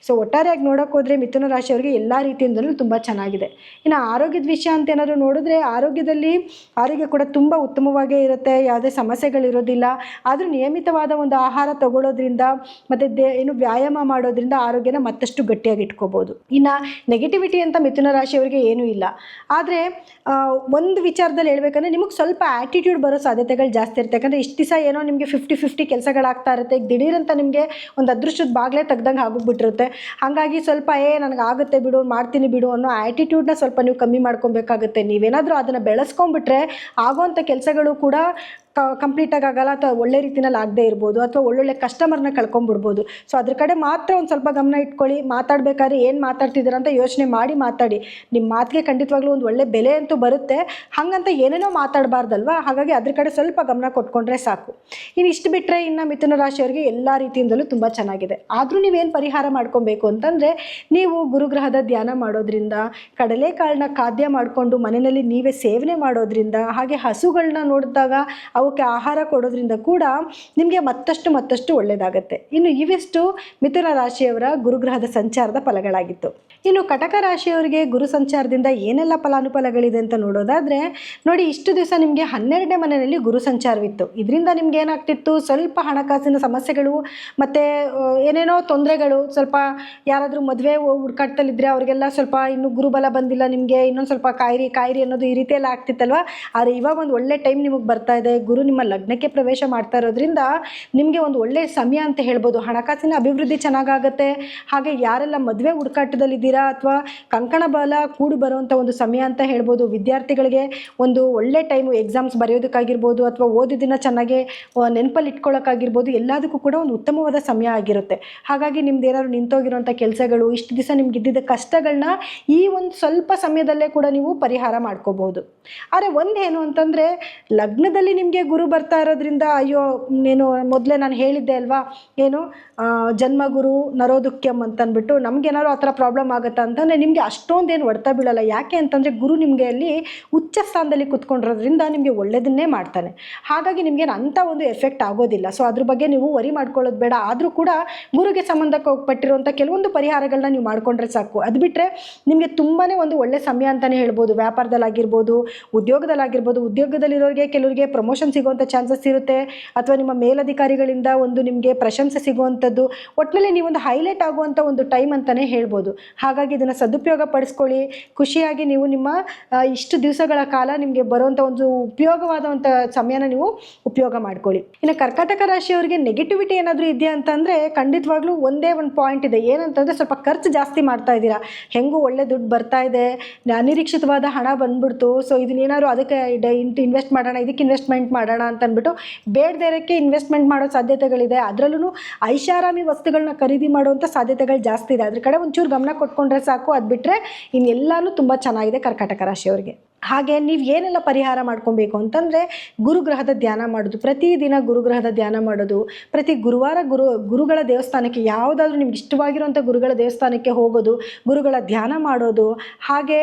ಸೊ ಒಟ್ಟಾರೆಯಾಗಿ ನೋಡೋಕೆ ಹೋದರೆ ಮಿಥುನ ರಾಶಿಯವರಿಗೆ ಎಲ್ಲ ರೀತಿಯಿಂದಲೂ ತುಂಬ ಚೆನ್ನಾಗಿದೆ. ಇನ್ನು ಆರೋಗ್ಯದ ವಿಷಯ ಅಂತ ಏನಾದರೂ ನೋಡಿದ್ರೆ ಆರೋಗ್ಯದಲ್ಲಿ ಆರೋಗ್ಯ ಕೂಡ ತುಂಬ ಉತ್ತಮವಾಗೇ ಇರುತ್ತೆ, ಯಾವುದೇ ಸಮಸ್ಯೆಗಳಿರೋದಿಲ್ಲ ಆದರೂ ನಿಯಮಿತವಾದ ಒಂದು ಆಹಾರ ತಗೊಳ್ಳೋದ್ರಿಂದ ಮತ್ತು ದೇ ಏನು ವ್ಯಾಯಾಮ ಮಾಡೋದ್ರಿಂದ ಆರೋಗ್ಯನ ಮತ್ತಷ್ಟು ಗಟ್ಟಿಯಾಗಿ ಇಟ್ಕೋಬೋದು. ಇನ್ನು ನೆಗೆಟಿವಿಟಿ ಅಂತ ಮಿಥುನ ರಾಶಿಯವರಿಗೆ ಏನೂ ಇಲ್ಲ. ಆದರೆ ಒಂದು ವಿಚಾರದಲ್ಲಿ ಹೇಳ್ಬೇಕಂದ್ರೆ ನಿಮಗೆ ಸ್ವಲ್ಪ ಆ್ಯಟಿಟ್ಯೂಡ್ ಬರೋ ಸಾಧ್ಯತೆಗಳು ಜಾಸ್ತಿ ಇರುತ್ತೆ. ಯಾಕಂದರೆ ಇಷ್ಟು ದಿವಸ ಏನೋ ನಿಮಗೆ ಫಿಫ್ಟಿ ಫಿಫ್ಟಿ ಕೆಲಸಗಳಾಗ್ತಾ ಇರುತ್ತೆ. ಈಗ ದಿಢೀರಂತ ನಿಮಗೆ ಒಂದು ಅದೃಷ್ಟದ ಬಾಗಿಲೇ ತೆಗ್ದಂಗೆ ಆಗೋಗ್ಬಿಟ್ಟಿರುತ್ತೆ. ಹಾಗಾಗಿ ಸ್ವಲ್ಪ, ಏ ನನಗೆ ಆಗುತ್ತೆ ಬಿಡು, ಮಾಡ್ತೀನಿ ಬಿಡು ಅನ್ನೋ ಆ್ಯಟಿಟ್ಯೂಡ್ನ ಸ್ವಲ್ಪ ನೀವು ಕಮ್ಮಿ ಮಾಡ್ಕೊಬೇಕಾಗುತ್ತೆ. ನೀವೇನಾದರೂ ಅದನ್ನು ಬೆಳೆಸ್ಕೊಂಡ್ಬಿಟ್ರೆ ಆಗೋವಂಥ ಕೆಲಸಗಳು ಕೂಡ ಕಂಪ್ಲೀಟಾಗಿ ಆಗಲ್ಲ ಅಥವಾ ಒಳ್ಳೆ ರೀತಿಯಲ್ಲಿ ಆಗದೆ ಇರ್ಬೋದು ಅಥವಾ ಒಳ್ಳೊಳ್ಳೆ ಕಸ್ಟಮರ್ನ ಕಳ್ಕೊಂಡ್ಬಿಡ್ಬೋದು ಸೊ ಅದ್ರ ಕಡೆ ಮಾತ್ರ ಒಂದು ಸ್ವಲ್ಪ ಗಮನ ಇಟ್ಕೊಳ್ಳಿ. ಮಾತಾಡಬೇಕಾದ್ರೆ ಏನು ಮಾತಾಡ್ತಿದ್ದೀರ ಅಂತ ಯೋಚನೆ ಮಾಡಿ ಮಾತಾಡಿ. ನಿಮ್ಮ ಮಾತಿಗೆ ಖಂಡಿತವಾಗ್ಲೂ ಒಂದು ಒಳ್ಳೆ ಬೆಲೆ ಅಂತೂ ಬರುತ್ತೆ. ಹಾಗಂತ ಏನೇನೋ ಮಾತಾಡಬಾರ್ದಲ್ವಾ? ಹಾಗಾಗಿ ಅದ್ರ ಕಡೆ ಸ್ವಲ್ಪ ಗಮನ ಕೊಟ್ಕೊಂಡ್ರೆ ಸಾಕು. ಇನ್ನು ಇಷ್ಟು ಬಿಟ್ಟರೆ ಇನ್ನು ಮಿಥುನ ರಾಶಿಯವರಿಗೆ ಎಲ್ಲ ರೀತಿಯಿಂದಲೂ ತುಂಬ ಚೆನ್ನಾಗಿದೆ. ಆದರೂ ನೀವೇನು ಪರಿಹಾರ ಮಾಡ್ಕೊಬೇಕು ಅಂತಂದರೆ, ನೀವು ಗುರುಗ್ರಹದ ಧ್ಯಾನ ಮಾಡೋದ್ರಿಂದ, ಕಡಲೆಕಾಳನ್ನ ಖಾದ್ಯ ಮಾಡಿಕೊಂಡು ಮನೆಯಲ್ಲಿ ನೀವೇ ಸೇವನೆ ಮಾಡೋದ್ರಿಂದ, ಹಾಗೆ ಹಸುಗಳನ್ನ ನೋಡಿದಾಗ ಅವಕ್ಕೆ ಆಹಾರ ಕೊಡೋದ್ರಿಂದ ಕೂಡ ನಿಮಗೆ ಮತ್ತಷ್ಟು ಮತ್ತಷ್ಟು ಒಳ್ಳೆಯದಾಗುತ್ತೆ ಇನ್ನು ಇವಿಷ್ಟು ಮಿಥುನ ರಾಶಿಯವರ ಗುರುಗ್ರಹದ ಸಂಚಾರದ ಫಲಗಳಾಗಿತ್ತು. ಇನ್ನು ಕಟಕ ರಾಶಿಯವರಿಗೆ ಗುರು ಸಂಚಾರದಿಂದ ಏನೆಲ್ಲ ಫಲಾನುಫಲಗಳಿದೆ ಅಂತ ನೋಡೋದಾದರೆ, ನೋಡಿ ಇಷ್ಟು ದಿವಸ ನಿಮಗೆ ಹನ್ನೆರಡನೇ ಮನೆಯಲ್ಲಿ ಗುರು ಸಂಚಾರವಿತ್ತು. ಇದರಿಂದ ನಿಮ್ಗೆ ಏನಾಗ್ತಿತ್ತು? ಸ್ವಲ್ಪ ಹಣಕಾಸಿನ ಸಮಸ್ಯೆಗಳು, ಮತ್ತು ಏನೇನೋ ತೊಂದರೆಗಳು, ಸ್ವಲ್ಪ ಯಾರಾದರೂ ಮದುವೆ ಹುಡ್ಕಾಡ್ತಲ್ಲಿದ್ದರೆ ಅವರಿಗೆಲ್ಲ ಸ್ವಲ್ಪ ಇನ್ನು ಗುರುಬಲ ಬಂದಿಲ್ಲ ನಿಮಗೆ, ಇನ್ನೊಂದು ಸ್ವಲ್ಪ ಕಾಯಿರಿ ಕಾಯಿರಿ ಅನ್ನೋದು ಈ ರೀತಿಯೆಲ್ಲ ಆಗ್ತಿತ್ತಲ್ವ? ಆದರೆ ಇವಾಗ ಒಂದು ಒಳ್ಳೆ ಟೈಮ್ ನಿಮಗೆ ಬರ್ತಾ ಇದೆ. ಗುರು ನಿಮ್ಮ ಲಗ್ನಕ್ಕೆ ಪ್ರವೇಶ ಮಾಡ್ತಾ ಇರೋದ್ರಿಂದ ನಿಮಗೆ ಒಂದು ಒಳ್ಳೆಯ ಸಮಯ ಅಂತ ಹೇಳ್ಬೋದು. ಹಣಕಾಸಿನ ಅಭಿವೃದ್ಧಿ ಚೆನ್ನಾಗಾಗತ್ತೆ. ಹಾಗೆ ಯಾರೆಲ್ಲ ಮದುವೆ ಹುಡುಕಾಟದಲ್ಲಿದ್ದೀರಾ ಅಥವಾ ಕಂಕಣ ಬಲ ಕೂಡಿ ಬರುವಂಥ ಒಂದು ಸಮಯ ಅಂತ ಹೇಳ್ಬೋದು. ವಿದ್ಯಾರ್ಥಿಗಳಿಗೆ ಒಂದು ಒಳ್ಳೆ ಟೈಮು ಎಕ್ಸಾಮ್ಸ್ ಬರೆಯೋದಕ್ಕಾಗಿರ್ಬೋದು ಅಥವಾ ಓದಿದ್ದನ್ನು ಚೆನ್ನಾಗಿ ನೆನಪಲ್ಲಿ ಇಟ್ಕೊಳ್ಳೋಕ್ಕಾಗಿರ್ಬೋದು ಎಲ್ಲದಕ್ಕೂ ಕೂಡ ಒಂದು ಉತ್ತಮವಾದ ಸಮಯ ಆಗಿರುತ್ತೆ. ಹಾಗಾಗಿ ನಿಮ್ದು ಏನಾದ್ರು ನಿಂತೋಗಿರುವಂಥ ಕೆಲಸಗಳು, ಇಷ್ಟು ದಿವಸ ನಿಮ್ಗೆ ಇದ್ದಿದ್ದ ಕಷ್ಟಗಳನ್ನ ಈ ಒಂದು ಸ್ವಲ್ಪ ಸಮಯದಲ್ಲೇ ಕೂಡ ನೀವು ಪರಿಹಾರ ಮಾಡ್ಕೋಬಹುದು ಆದರೆ ಒಂದೇನು ಅಂತಂದರೆ ಲಗ್ನದಲ್ಲಿ ನಿಮಗೆ ಗುರು ಬರ್ತಾ ಇರೋದ್ರಿಂದ, ಅಯ್ಯೋ ಏನು ಮೊದಲೇ ನಾನು ಹೇಳಿದ್ದೆ ಅಲ್ವಾ? ಏನು ಜನ್ಮಗುರು ನರೋದುಕ್ಯಂ ಅಂತಂದ್ಬಿಟ್ಟು ನಮಗೇನಾದ್ರು ಆ ಥರ ಪ್ರಾಬ್ಲಮ್ ಆಗುತ್ತಾ ಅಂತಂದರೆ ನಿಮಗೆ ಅಷ್ಟೊಂದೇನು ಹೊಡ್ತಾ ಬೀಳಲ್ಲ. ಯಾಕೆ ಅಂತಂದರೆ ಗುರು ನಿಮಗೆ ಅಲ್ಲಿ ಉಚ್ಚ ಸ್ಥಾನದಲ್ಲಿ ಕುತ್ಕೊಂಡಿರೋದ್ರಿಂದ ನಿಮಗೆ ಒಳ್ಳೆಯದನ್ನೇ ಮಾಡ್ತಾನೆ. ಹಾಗಾಗಿ ನಿಮಗೇನು ಅಂಥ ಒಂದು ಎಫೆಕ್ಟ್ ಆಗೋದಿಲ್ಲ. ಸೊ ಅದ್ರ ಬಗ್ಗೆ ನೀವು ವರಿ ಮಾಡ್ಕೊಳ್ಳೋದು ಬೇಡ. ಆದರೂ ಕೂಡ ಗುರುಗೆ ಸಂಬಂಧಕ್ಕೆ ಹೋಗ್ಪಟ್ಟಿರುವಂಥ ಕೆಲವೊಂದು ಪರಿಹಾರಗಳನ್ನ ನೀವು ಮಾಡ್ಕೊಂಡ್ರೆ ಸಾಕು. ಅದು ಬಿಟ್ಟರೆ ನಿಮಗೆ ತುಂಬಾ ಒಂದು ಒಳ್ಳೆ ಸಮಯ ಅಂತಲೇ ಹೇಳ್ಬೋದು. ವ್ಯಾಪಾರದಲ್ಲಾಗಿರ್ಬೋದು, ಉದ್ಯೋಗದಲ್ಲಾಗಿರ್ಬೋದು, ಉದ್ಯೋಗದಲ್ಲಿರೋರಿಗೆ, ಕೆಲವರಿಗೆ ಪ್ರಮೋಷನ್ ಸಿಗುವಂಥ ಚಾನ್ಸಸ್ ಇರುತ್ತೆ ಅಥವಾ ನಿಮ್ಮ ಮೇಲಧಿಕಾರಿಗಳಿಂದ ಒಂದು ನಿಮಗೆ ಪ್ರಶಂಸೆ ಸಿಗುವಂಥದ್ದು ಒಟ್ಟಿನಲ್ಲಿ ನೀವೊಂದು ಹೈಲೈಟ್ ಆಗುವಂಥ ಒಂದು ಟೈಮ್ ಅಂತಲೇ ಹೇಳ್ಬೋದು. ಹಾಗಾಗಿ ಇದನ್ನು ಸದುಪಯೋಗ ಪಡಿಸ್ಕೊಳ್ಳಿ. ಖುಷಿಯಾಗಿ ನೀವು ನಿಮ್ಮ ಇಷ್ಟು ದಿವಸಗಳ ಕಾಲ ನಿಮಗೆ ಬರುವಂಥ ಒಂದು ಉಪಯೋಗವಾದಂಥ ಸಮಯನ ನೀವು ಉಪಯೋಗ ಮಾಡ್ಕೊಳ್ಳಿ. ಇನ್ನು ಕರ್ಕಾಟಕ ರಾಶಿಯವರಿಗೆ ನೆಗೆಟಿವಿಟಿ ಏನಾದರೂ ಇದೆಯಾ ಅಂತಂದರೆ ಖಂಡಿತವಾಗ್ಲೂ ಒಂದೇ ಒಂದು ಪಾಯಿಂಟ್ ಇದೆ. ಏನಂತಂದರೆ ಸ್ವಲ್ಪ ಖರ್ಚು ಜಾಸ್ತಿ ಮಾಡ್ತಾ ಇದ್ದೀರಾ. ಹೆಂಗೂ ಒಳ್ಳೆ ದುಡ್ಡು ಬರ್ತಾ ಇದೆ. ಅನಿರೀಕ್ಷಿತವಾದ ಹಣ ಬಂದ್ಬಿಡ್ತು. ಸೊ ಇದನ್ನೇನಾದ್ರು ಅದಕ್ಕೆ ಇನ್ವೆಸ್ಟ್ ಮಾಡೋಣ, ಇದಕ್ಕೆ ಇನ್ವೆಸ್ಟ್ಮೆಂಟ್ ಮಾಡೋಣ ಅಂತ ಅಂದ್ಬಿಟ್ಟು ಬೇಡದೇರಕ್ಕೆ ಇನ್ವೆಸ್ಟ್ಮೆಂಟ್ ಮಾಡೋ ಸಾಧ್ಯತೆಗಳಿದೆ. ಅದರಲ್ಲೂ ಐಷಾರಾಮಿ ವಸ್ತುಗಳನ್ನ ಖರೀದಿ ಮಾಡುವಂಥ ಸಾಧ್ಯತೆಗಳು ಜಾಸ್ತಿ ಇದೆ. ಅದ್ರ ಕಡೆ ಒಂಚೂರು ಗಮನ ಕೊಟ್ಕೊಂಡ್ರೆ ಸಾಕು. ಅದು ಬಿಟ್ಟರೆ ಇನ್ನೆಲ್ಲನೂ ತುಂಬ ಚೆನ್ನಾಗಿದೆ ಕರ್ಕಾಟಕ ರಾಶಿಯವರಿಗೆ. ಹಾಗೆ ನೀವು ಏನೆಲ್ಲ ಪರಿಹಾರ ಮಾಡ್ಕೊಬೇಕು ಅಂತಂದರೆ ಗುರುಗ್ರಹದ ಧ್ಯಾನ ಮಾಡೋದು. ಪ್ರತಿದಿನ ಗುರುಗ್ರಹದ ಧ್ಯಾನ ಮಾಡೋದು. ಪ್ರತಿ ಗುರುವಾರ ಗುರು, ಗುರುಗಳ ದೇವಸ್ಥಾನಕ್ಕೆ ಯಾವುದಾದ್ರೂ ನಿಮ್ಗೆ ಇಷ್ಟವಾಗಿರುವಂಥ ಗುರುಗಳ ದೇವಸ್ಥಾನಕ್ಕೆ ಹೋಗೋದು, ಗುರುಗಳ ಧ್ಯಾನ ಮಾಡೋದು. ಹಾಗೆ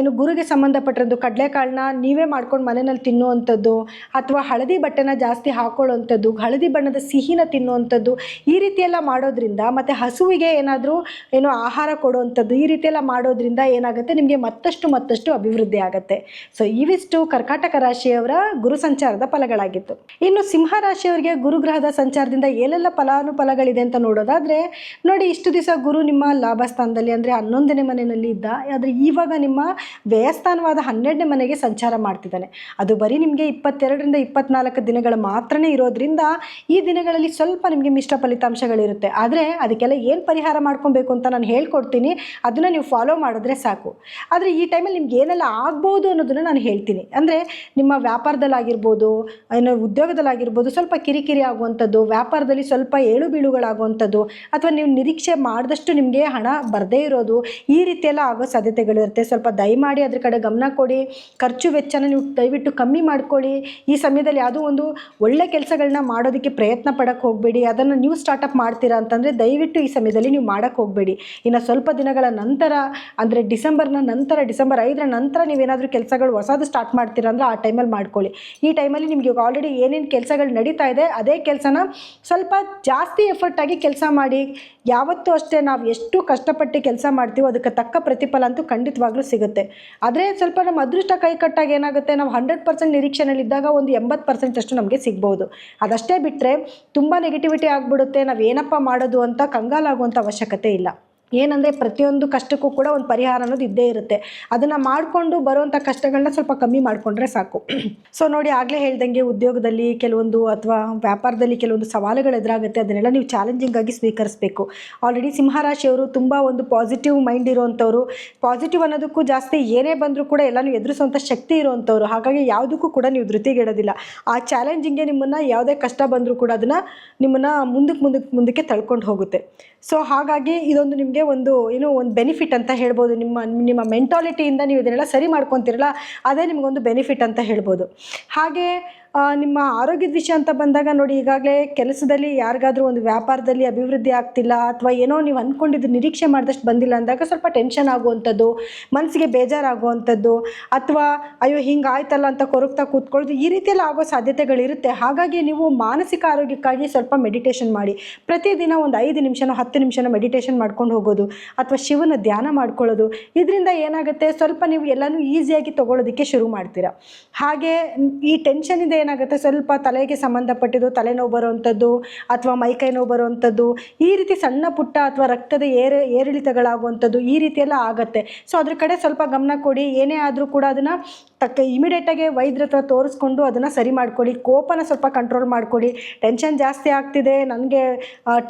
ಏನು ಗುರುಗೆ ಸಂಬಂಧಪಟ್ಟಿರೋದು ಕಡಲೆಕಾಳನ್ನ ನೀವೇ ಮಾಡ್ಕೊಂಡು ಮನೆಯಲ್ಲಿ ತಿನ್ನುವಂಥದ್ದು, ಅಥವಾ ಹಳದಿ ಬಟ್ಟೆನ ಜಾಸ್ತಿ ಹಾಕೊಳ್ಳುವಂಥದ್ದು, ಹಳದಿ ಬಣ್ಣದ ಸಿಹಿನ ತಿನ್ನುವಂಥದ್ದು, ಈ ರೀತಿಯೆಲ್ಲ ಮಾಡೋದ್ರಿಂದ ಮತ್ತು ಹಸುವಿಗೆ ಏನಾದರೂ, ಏನು ಆಹಾರ ಕೊಡುವಂಥದ್ದು, ಈ ರೀತಿಯೆಲ್ಲ ಮಾಡೋದ್ರಿಂದ ಏನಾಗುತ್ತೆ? ನಿಮಗೆ ಮತ್ತಷ್ಟು ಮತ್ತಷ್ಟು ಅಭಿವೃದ್ಧಿ ಆಗುತ್ತೆ. ಸೊ ಇವಿಷ್ಟು ಕರ್ಕಾಟಕ ರಾಶಿಯವರ ಗುರು ಸಂಚಾರದ ಫಲಗಳಾಗಿತ್ತು. ಇನ್ನು ಸಿಂಹ ರಾಶಿಯವರಿಗೆ ಗುರುಗ್ರಹದ ಸಂಚಾರದಿಂದ ಏನೆಲ್ಲ ಫಲಾನುಫಲಗಳಿದೆ ಅಂತ ನೋಡೋದಾದರೆ, ನೋಡಿ ಇಷ್ಟು ದಿವಸ ಗುರು ನಿಮ್ಮ ಲಾಭ ಸ್ಥಾನದಲ್ಲಿ ಅಂದರೆ ಹನ್ನೊಂದನೇ ಮನೆಯಲ್ಲಿ ಇದ್ದ, ಆದರೆ ಇವಾಗ ನಿಮ್ಮ ವ್ಯಯಸ್ಥಾನವಾದ ಹನ್ನೆರಡನೇ ಮನೆಗೆ ಸಂಚಾರ ಮಾಡ್ತಿದ್ದಾನೆ. ಅದು ಬರೀ ನಿಮಗೆ ಇಪ್ಪತ್ತೆರಡರಿಂದ ಇಪ್ಪತ್ನಾಲ್ಕು ದಿನಗಳು ಮಾತ್ರನೇ ಇರೋದ್ರಿಂದ ಈ ದಿನಗಳಲ್ಲಿ ಸ್ವಲ್ಪ ನಿಮಗೆ ಮಿಶ್ರ ಫಲಿತಾಂಶಗಳಿರುತ್ತೆ. ಆದರೆ ಅದಕ್ಕೆಲ್ಲ ಏನು ಪರಿಹಾರ ಮಾಡ್ಕೊಬೇಕು ಅಂತ ನಾನು ಹೇಳ್ಕೊಡ್ತೀನಿ. ಅದನ್ನು ನೀವು ಫಾಲೋ ಮಾಡಿದ್ರೆ ಸಾಕು. ಆದರೆ ಈ ಟೈಮಲ್ಲಿ ನಿಮ್ಗೆ ಏನೆಲ್ಲ ಆಗ್ಬೋದು ಅನ್ನೋದನ್ನು ನಾನು ಹೇಳ್ತೀನಿ. ಅಂದರೆ ನಿಮ್ಮ ವ್ಯಾಪಾರದಲ್ಲಾಗಿರ್ಬೋದು, ಏನು ಉದ್ಯೋಗದಲ್ಲಾಗಿರ್ಬೋದು, ಸ್ವಲ್ಪ ಕಿರಿಕಿರಿ ಆಗುವಂಥದ್ದು, ವ್ಯಾಪಾರದಲ್ಲಿ ಸ್ವಲ್ಪ ಏಳು ಬೀಳುಗಳಾಗುವಂಥದ್ದು, ಅಥವಾ ನೀವು ನಿರೀಕ್ಷೆ ಮಾಡಿದಷ್ಟು ನಿಮಗೆ ಹಣ ಬರದೇ ಇರೋದು, ಈ ರೀತಿಯೆಲ್ಲ ಆಗೋ ಸಾಧ್ಯತೆಗಳಿರುತ್ತೆ. ಸ್ವಲ್ಪ ದಯಮಾಡಿ ಅದ್ರ ಕಡೆ ಗಮನ ಕೊಡಿ. ಖರ್ಚು ವೆಚ್ಚನ ನೀವು ದಯವಿಟ್ಟು ಕಮ್ಮಿ ಮಾಡ್ಕೊಳ್ಳಿ. ಈ ಸಮಯದಲ್ಲಿ ಯಾವುದೋ ಒಂದು ಒಳ್ಳೆ ಕೆಲಸಗಳನ್ನ ಮಾಡೋದಕ್ಕೆ ಪ್ರಯತ್ನ ಪಡಕ್ಕೆ ಹೋಗಬೇಡಿ. ಅದನ್ನು ನೀವು ಸ್ಟಾರ್ಟಪ್ ಮಾಡ್ತೀರಾ ಅಂತಂದರೆ ದಯವಿಟ್ಟು ಈ ಸಮಯದಲ್ಲಿ ನೀವು ಮಾಡೋಕ್ಕೆ ಹೋಗಬೇಡಿ. ಇನ್ನು ಸ್ವಲ್ಪ ದಿನಗಳ ನಂತರ, ಅಂದರೆ ಡಿಸೆಂಬರ್ನ ನಂತರ, ಡಿಸೆಂಬರ್ ಐದರ ನಂತರ ನೀವೇನಾದರೂ ಕೆಲಸಗಳು ಹೊಸದು ಸ್ಟಾರ್ಟ್ ಮಾಡ್ತೀರಾ ಅಂದರೆ ಆ ಟೈಮಲ್ಲಿ ಮಾಡ್ಕೊಳ್ಳಿ. ಈ ಟೈಮಲ್ಲಿ ನಿಮಗೆ ಇವಾಗ ಆಲ್ರೆಡಿ ಏನೇನು ಕೆಲಸಗಳು ನಡೀತಾ ಇದೆ, ಅದೇ ಕೆಲಸನ ಸ್ವಲ್ಪ ಜಾಸ್ತಿ ಎಫರ್ಟಾಗಿ ಕೆಲಸ ಮಾಡಿ, ಯಾವತ್ತೂ ಅಷ್ಟೇ ನಾವು ಎಷ್ಟು ಕಷ್ಟಪಟ್ಟು ಕೆಲಸ ಮಾಡ್ತೀವೋ ಅದಕ್ಕೆ ತಕ್ಕ ಪ್ರತಿಫಲ ಅಂತೂ ಖಂಡಿತವಾಗ್ಲೂ ಸಿಗುತ್ತೆ. ಆದರೆ ಸ್ವಲ್ಪ ನಮ್ಮ ಅದೃಷ್ಟ ಕೈ ಕಟ್ಟಾಗ ಏನಾಗುತ್ತೆ, ನಾವು ಹಂಡ್ರೆಡ್ ಪರ್ಸೆಂಟ್ ನಿರೀಕ್ಷೆನಲ್ಲಿದ್ದಾಗ ಒಂದು ಎಂಬತ್ತು ಪರ್ಸೆಂಟ್ ಅಷ್ಟು ನಮಗೆ ಸಿಗ್ಬೋದು. ಅದಷ್ಟೇ ಬಿಟ್ಟರೆ ತುಂಬ ನೆಗೆಟಿವಿಟಿ ಆಗಿಬಿಡುತ್ತೆ, ನಾವು ಏನಪ್ಪ ಮಾಡೋದು ಅಂತ ಕಂಗಾಲಾಗುವಂಥ ಅವಶ್ಯಕತೆ ಇಲ್ಲ. ಏನಂದರೆ ಪ್ರತಿಯೊಂದು ಕಷ್ಟಕ್ಕೂ ಕೂಡ ಒಂದು ಪರಿಹಾರ ಅನ್ನೋದು ಇದ್ದೇ ಇರುತ್ತೆ. ಅದನ್ನು ಮಾಡಿಕೊಂಡು ಬರುವಂಥ ಕಷ್ಟಗಳನ್ನ ಸ್ವಲ್ಪ ಕಮ್ಮಿ ಮಾಡಿಕೊಂಡ್ರೆ ಸಾಕು. [CLEARS THROAT] ಸೊ ನೋಡಿ ಆಗಲೇ ಹೇಳ್ದಂಗೆ ಉದ್ಯೋಗದಲ್ಲಿ ಕೆಲವೊಂದು ಅಥವಾ ವ್ಯಾಪಾರದಲ್ಲಿ ಕೆಲವೊಂದು ಸವಾಲುಗಳು ಎದುರಾಗುತ್ತೆ, ಅದನ್ನೆಲ್ಲ ನೀವು ಚಾಲೆಂಜಿಂಗ್ ಆಗಿ ಸ್ವೀಕರಿಸಬೇಕು. ಆಲ್ರೆಡಿ ಸಿಂಹರಾಶಿಯವರು ತುಂಬ ಒಂದು ಪಾಸಿಟಿವ್ ಮೈಂಡ್ ಇರುವಂಥವ್ರು. ಪಾಸಿಟಿವ್ ಅನ್ನೋದಕ್ಕೂ ಜಾಸ್ತಿ ಏನೇ ಬಂದರೂ ಕೂಡ ಎಲ್ಲಾನು ಎದುರಿಸುವಂಥ ಶಕ್ತಿ ಇರುವಂಥವ್ರು. ಹಾಗಾಗಿ ಯಾವುದಕ್ಕೂ ಕೂಡ ನೀವು ಧೃತಿಗೆಡೋದಿಲ್ಲ. ಆ ಚಾಲೆಂಜಿಂಗ್ಗೆ ನಿಮ್ಮನ್ನು ಯಾವುದೇ ಕಷ್ಟ ಬಂದರೂ ಕೂಡ ಅದನ್ನು ನಿಮ್ಮನ್ನು ಮುಂದಕ್ಕೆ ಮುಂದಕ್ಕೆ ಮುಂದಕ್ಕೆ ತಳ್ಕೊಂಡು ಹೋಗುತ್ತೆ. ಸೊ ಹಾಗಾಗಿ ಇದೊಂದು ನಿಮಗೆ ಒಂದು, ಏನು ಒಂದು ಬೆನಿಫಿಟ್ ಅಂತ ಹೇಳ್ಬೋದು. ನಿಮ್ಮ ನಿಮ್ಮ ಮೆಂಟಾಲಿಟಿಯಿಂದ ನೀವು ಇದನ್ನೆಲ್ಲ ಸರಿ ಮಾಡ್ಕೊತಿರಲ್ಲ, ಅದೇ ನಿಮಗೊಂದು ಬೆನಿಫಿಟ್ ಅಂತ ಹೇಳ್ಬೋದು. ಹಾಗೆ ನಿಮ್ಮ ಆರೋಗ್ಯದ ವಿಷಯ ಅಂತ ಬಂದಾಗ ನೋಡಿ, ಈಗಾಗಲೇ ಕೆಲಸದಲ್ಲಿ ಯಾರಿಗಾದರೂ ಒಂದು ವ್ಯಾಪಾರದಲ್ಲಿ ಅಭಿವೃದ್ಧಿ ಆಗ್ತಿಲ್ಲ ಅಥವಾ ಏನೋ ನೀವು ಅಂದ್ಕೊಂಡಿದ್ದು ನಿರೀಕ್ಷೆ ಮಾಡಿದಷ್ಟು ಬಂದಿಲ್ಲ ಅಂದಾಗ ಸ್ವಲ್ಪ ಟೆನ್ಷನ್ ಆಗುವಂಥದ್ದು ಮನಸ್ಸಿಗೆ ಬೇಜಾರಾಗುವಂಥದ್ದು ಅಥವಾ ಅಯ್ಯೋ ಹಿಂಗೆ ಆಯ್ತಲ್ಲ ಅಂತ ಕೊರಗ್ತಾ ಕೂತ್ಕೊಳ್ಳೋದು ಈ ರೀತಿಯೆಲ್ಲ ಆಗೋ ಸಾಧ್ಯತೆಗಳಿರುತ್ತೆ. ಹಾಗಾಗಿ ನೀವು ಮಾನಸಿಕ ಆರೋಗ್ಯಕ್ಕಾಗಿ ಸ್ವಲ್ಪ ಮೆಡಿಟೇಷನ್ ಮಾಡಿ. ಪ್ರತಿದಿನ ಒಂದು ಐದು ನಿಮಿಷನೋ ಹತ್ತು ನಿಮಿಷನೋ ಮೆಡಿಟೇಷನ್ ಮಾಡ್ಕೊಂಡು ಹೋಗೋದು ಅಥವಾ ಶಿವನ ಧ್ಯಾನ ಮಾಡ್ಕೊಳ್ಳೋದು. ಇದರಿಂದ ಏನಾಗುತ್ತೆ? ಸ್ವಲ್ಪ ನೀವು ಎಲ್ಲನೂ ಈಸಿಯಾಗಿ ತೊಗೊಳೋದಕ್ಕೆ ಶುರು ಮಾಡ್ತೀರಾ. ಹಾಗೆ ಈ ಟೆನ್ಷನಿಂದ ಏನಾಗುತ್ತೆ? ಸ್ವಲ್ಪ ತಲೆಗೆ ಸಂಬಂಧಪಟ್ಟಿದ್ದು, ತಲೆನೋವು ಬರುವಂಥದ್ದು ಅಥವಾ ಮೈಕೈ ನೋವು ಬರುವಂಥದ್ದು, ಈ ರೀತಿ ಸಣ್ಣ ಪುಟ್ಟ ಅಥವಾ ರಕ್ತದ ಏರ, ಏರಿಳಿತಗಳಾಗುವಂಥದ್ದು ಈ ರೀತಿಯೆಲ್ಲ ಆಗುತ್ತೆ. ಸೊ ಅದ್ರ ಕಡೆ ಸ್ವಲ್ಪ ಗಮನ ಕೊಡಿ. ಏನೇ ಆದರೂ ಕೂಡ ಅದನ್ನು ತಕ್ಕ ಇಮಿಡಿಯೇಟಾಗಿ ವೈದ್ಯರ ಹತ್ರ ತೋರಿಸ್ಕೊಂಡು ಅದನ್ನು ಸರಿ ಮಾಡ್ಕೊಳ್ಳಿ. ಕೋಪನ ಸ್ವಲ್ಪ ಕಂಟ್ರೋಲ್ ಮಾಡ್ಕೊಳ್ಳಿ. ಟೆನ್ಷನ್ ಜಾಸ್ತಿ ಆಗ್ತಿದೆ, ನನಗೆ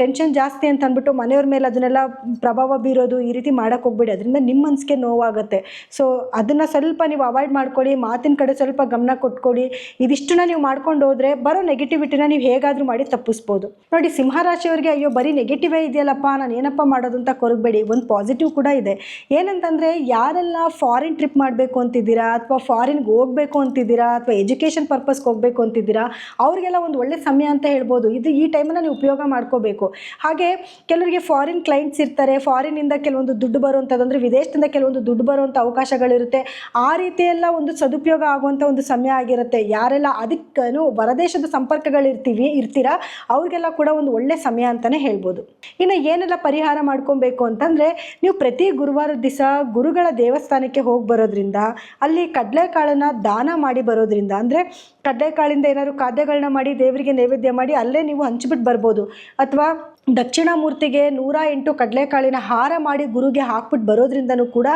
ಟೆನ್ಷನ್ ಜಾಸ್ತಿ ಅಂತ ಅಂದ್ಬಿಟ್ಟು ಮನೆಯವ್ರ ಮೇಲೆ ಅದನ್ನೆಲ್ಲ ಪ್ರಭಾವ ಬೀರೋದು ಈ ರೀತಿ ಮಾಡೋಕ್ಕೆ ಹೋಗ್ಬೇಡಿ. ಅದರಿಂದ ನಿಮ್ಮ ಮನಸ್ಸಿಗೆ ನೋವಾಗುತ್ತೆ. ಸೊ ಅದನ್ನು ಸ್ವಲ್ಪ ನೀವು ಅವಾಯ್ಡ್ ಮಾಡ್ಕೊಳ್ಳಿ. ಮಾತಿನ ಕಡೆ ಸ್ವಲ್ಪ ಗಮನ ಕೊಟ್ಕೊಳ್ಳಿ. ಇದಿಷ್ಟನ್ನ ನೀವು ಮಾಡ್ಕೊಂಡು ಹೋದರೆ ಬರೋ ನೆಗೆಟಿವಿಟಿನ ನೀವು ಹೇಗಾದರೂ ಮಾಡಿ ತಪ್ಪಿಸ್ಬೋದು. ನೋಡಿ, ಸಿಂಹರಾಶಿಯವರಿಗೆ ಅಯ್ಯೋ, ಬರೀ ನೆಗೆಟಿವೇ ಇದೆಯಲ್ಲಪ್ಪ, ನಾನು ಏನಪ್ಪ ಮಾಡೋದು ಅಂತ ಕೊರಗಬೇಡಿ. ಒಂದು ಪಾಸಿಟಿವ್ ಕೂಡ ಇದೆ. ಏನಂತಂದರೆ, ಯಾರೆಲ್ಲ ಫಾರಿನ್ ಟ್ರಿಪ್ ಮಾಡಬೇಕು ಅಂತಿದ್ದೀರಾ ಅಥವಾ ಫಾರಿನ್ಗೆ ಹೋಗಬೇಕು ಅಂತಿದ್ದೀರಾ? ಅಥವಾ ಎಜುಕೇಷನ್ ಪರ್ಪಸ್ಗೆ ಹೋಗಬೇಕು ಅಂತಿದ್ದೀರಾ? ಅವ್ರಿಗೆಲ್ಲ ಒಂದು ಒಳ್ಳೆ ಸಮಯ ಅಂತ ಹೇಳ್ಬೋದು. ಇದು ಈ ಟೈಮನ್ನು ನೀವು ಉಪಯೋಗ ಮಾಡ್ಕೋಬೇಕು. ಹಾಗೆ ಕೆಲವರಿಗೆ ಫಾರಿನ್ ಕ್ಲೈಂಟ್ಸ್ ಇರ್ತಾರೆ. ಫಾರಿನಿಂದ ಕೆಲವೊಂದು ದುಡ್ಡು ಬರುವಂಥದ್ದು ಅಂದರೆ ವಿದೇಶದಿಂದ ಕೆಲವೊಂದು ದುಡ್ಡು ಬರುವಂಥ ಅವಕಾಶಗಳಿರುತ್ತೆ. ಆ ರೀತಿಯೆಲ್ಲ ಒಂದು ಸದುಪಯೋಗ ಆಗುವಂಥ ಒಂದು ಸಮಯ ಆಗಿರುತ್ತೆ. ಯಾರೆಲ್ಲ ಅದಕ್ಕೂ ಹೊರದೇಶದ ಸಂಪರ್ಕಗಳಿರ್ತೀವಿ, ಇರ್ತೀರ? ಅವ್ರಿಗೆಲ್ಲ ಕೂಡ ಒಂದು ಒಳ್ಳೆ ಸಮಯ ಅಂತಲೇ ಹೇಳ್ಬೋದು. ಇನ್ನು ಏನೆಲ್ಲ ಪರಿಹಾರ ಮಾಡ್ಕೊಬೇಕು ಅಂತಂದರೆ, ನೀವು ಪ್ರತಿ ಗುರುವಾರದ ದಿವಸ ಗುರುಗಳ ದೇವಸ್ಥಾನಕ್ಕೆ ಹೋಗಿ ಬರೋದ್ರಿಂದ, ಅಲ್ಲಿ ಕಡಲೆಕಾಳನ್ನು ದಾನ ಮಾಡಿ ಬರೋದ್ರಿಂದ, ಅಂದರೆ ಕಡಲೆಕಾಳಿಂದ ಏನಾದ್ರು ಖಾದ್ಯಗಳನ್ನ ಮಾಡಿ ದೇವರಿಗೆ ನೈವೇದ್ಯ ಮಾಡಿ ಅಲ್ಲೇ ನೀವು ಹಂಚ್ಬಿಟ್ಟು ಬರ್ಬೋದು. ಅಥವಾ ದಕ್ಷಿಣಾಮೂರ್ತಿಗೆ ನೂರ ಎಂಟು ಕಡಲೆಕಾಳಿನ ಹಾರ ಮಾಡಿ ಗುರುಗೆ ಹಾಕ್ಬಿಟ್ಟು ಬರೋದ್ರಿಂದನೂ ಕೂಡ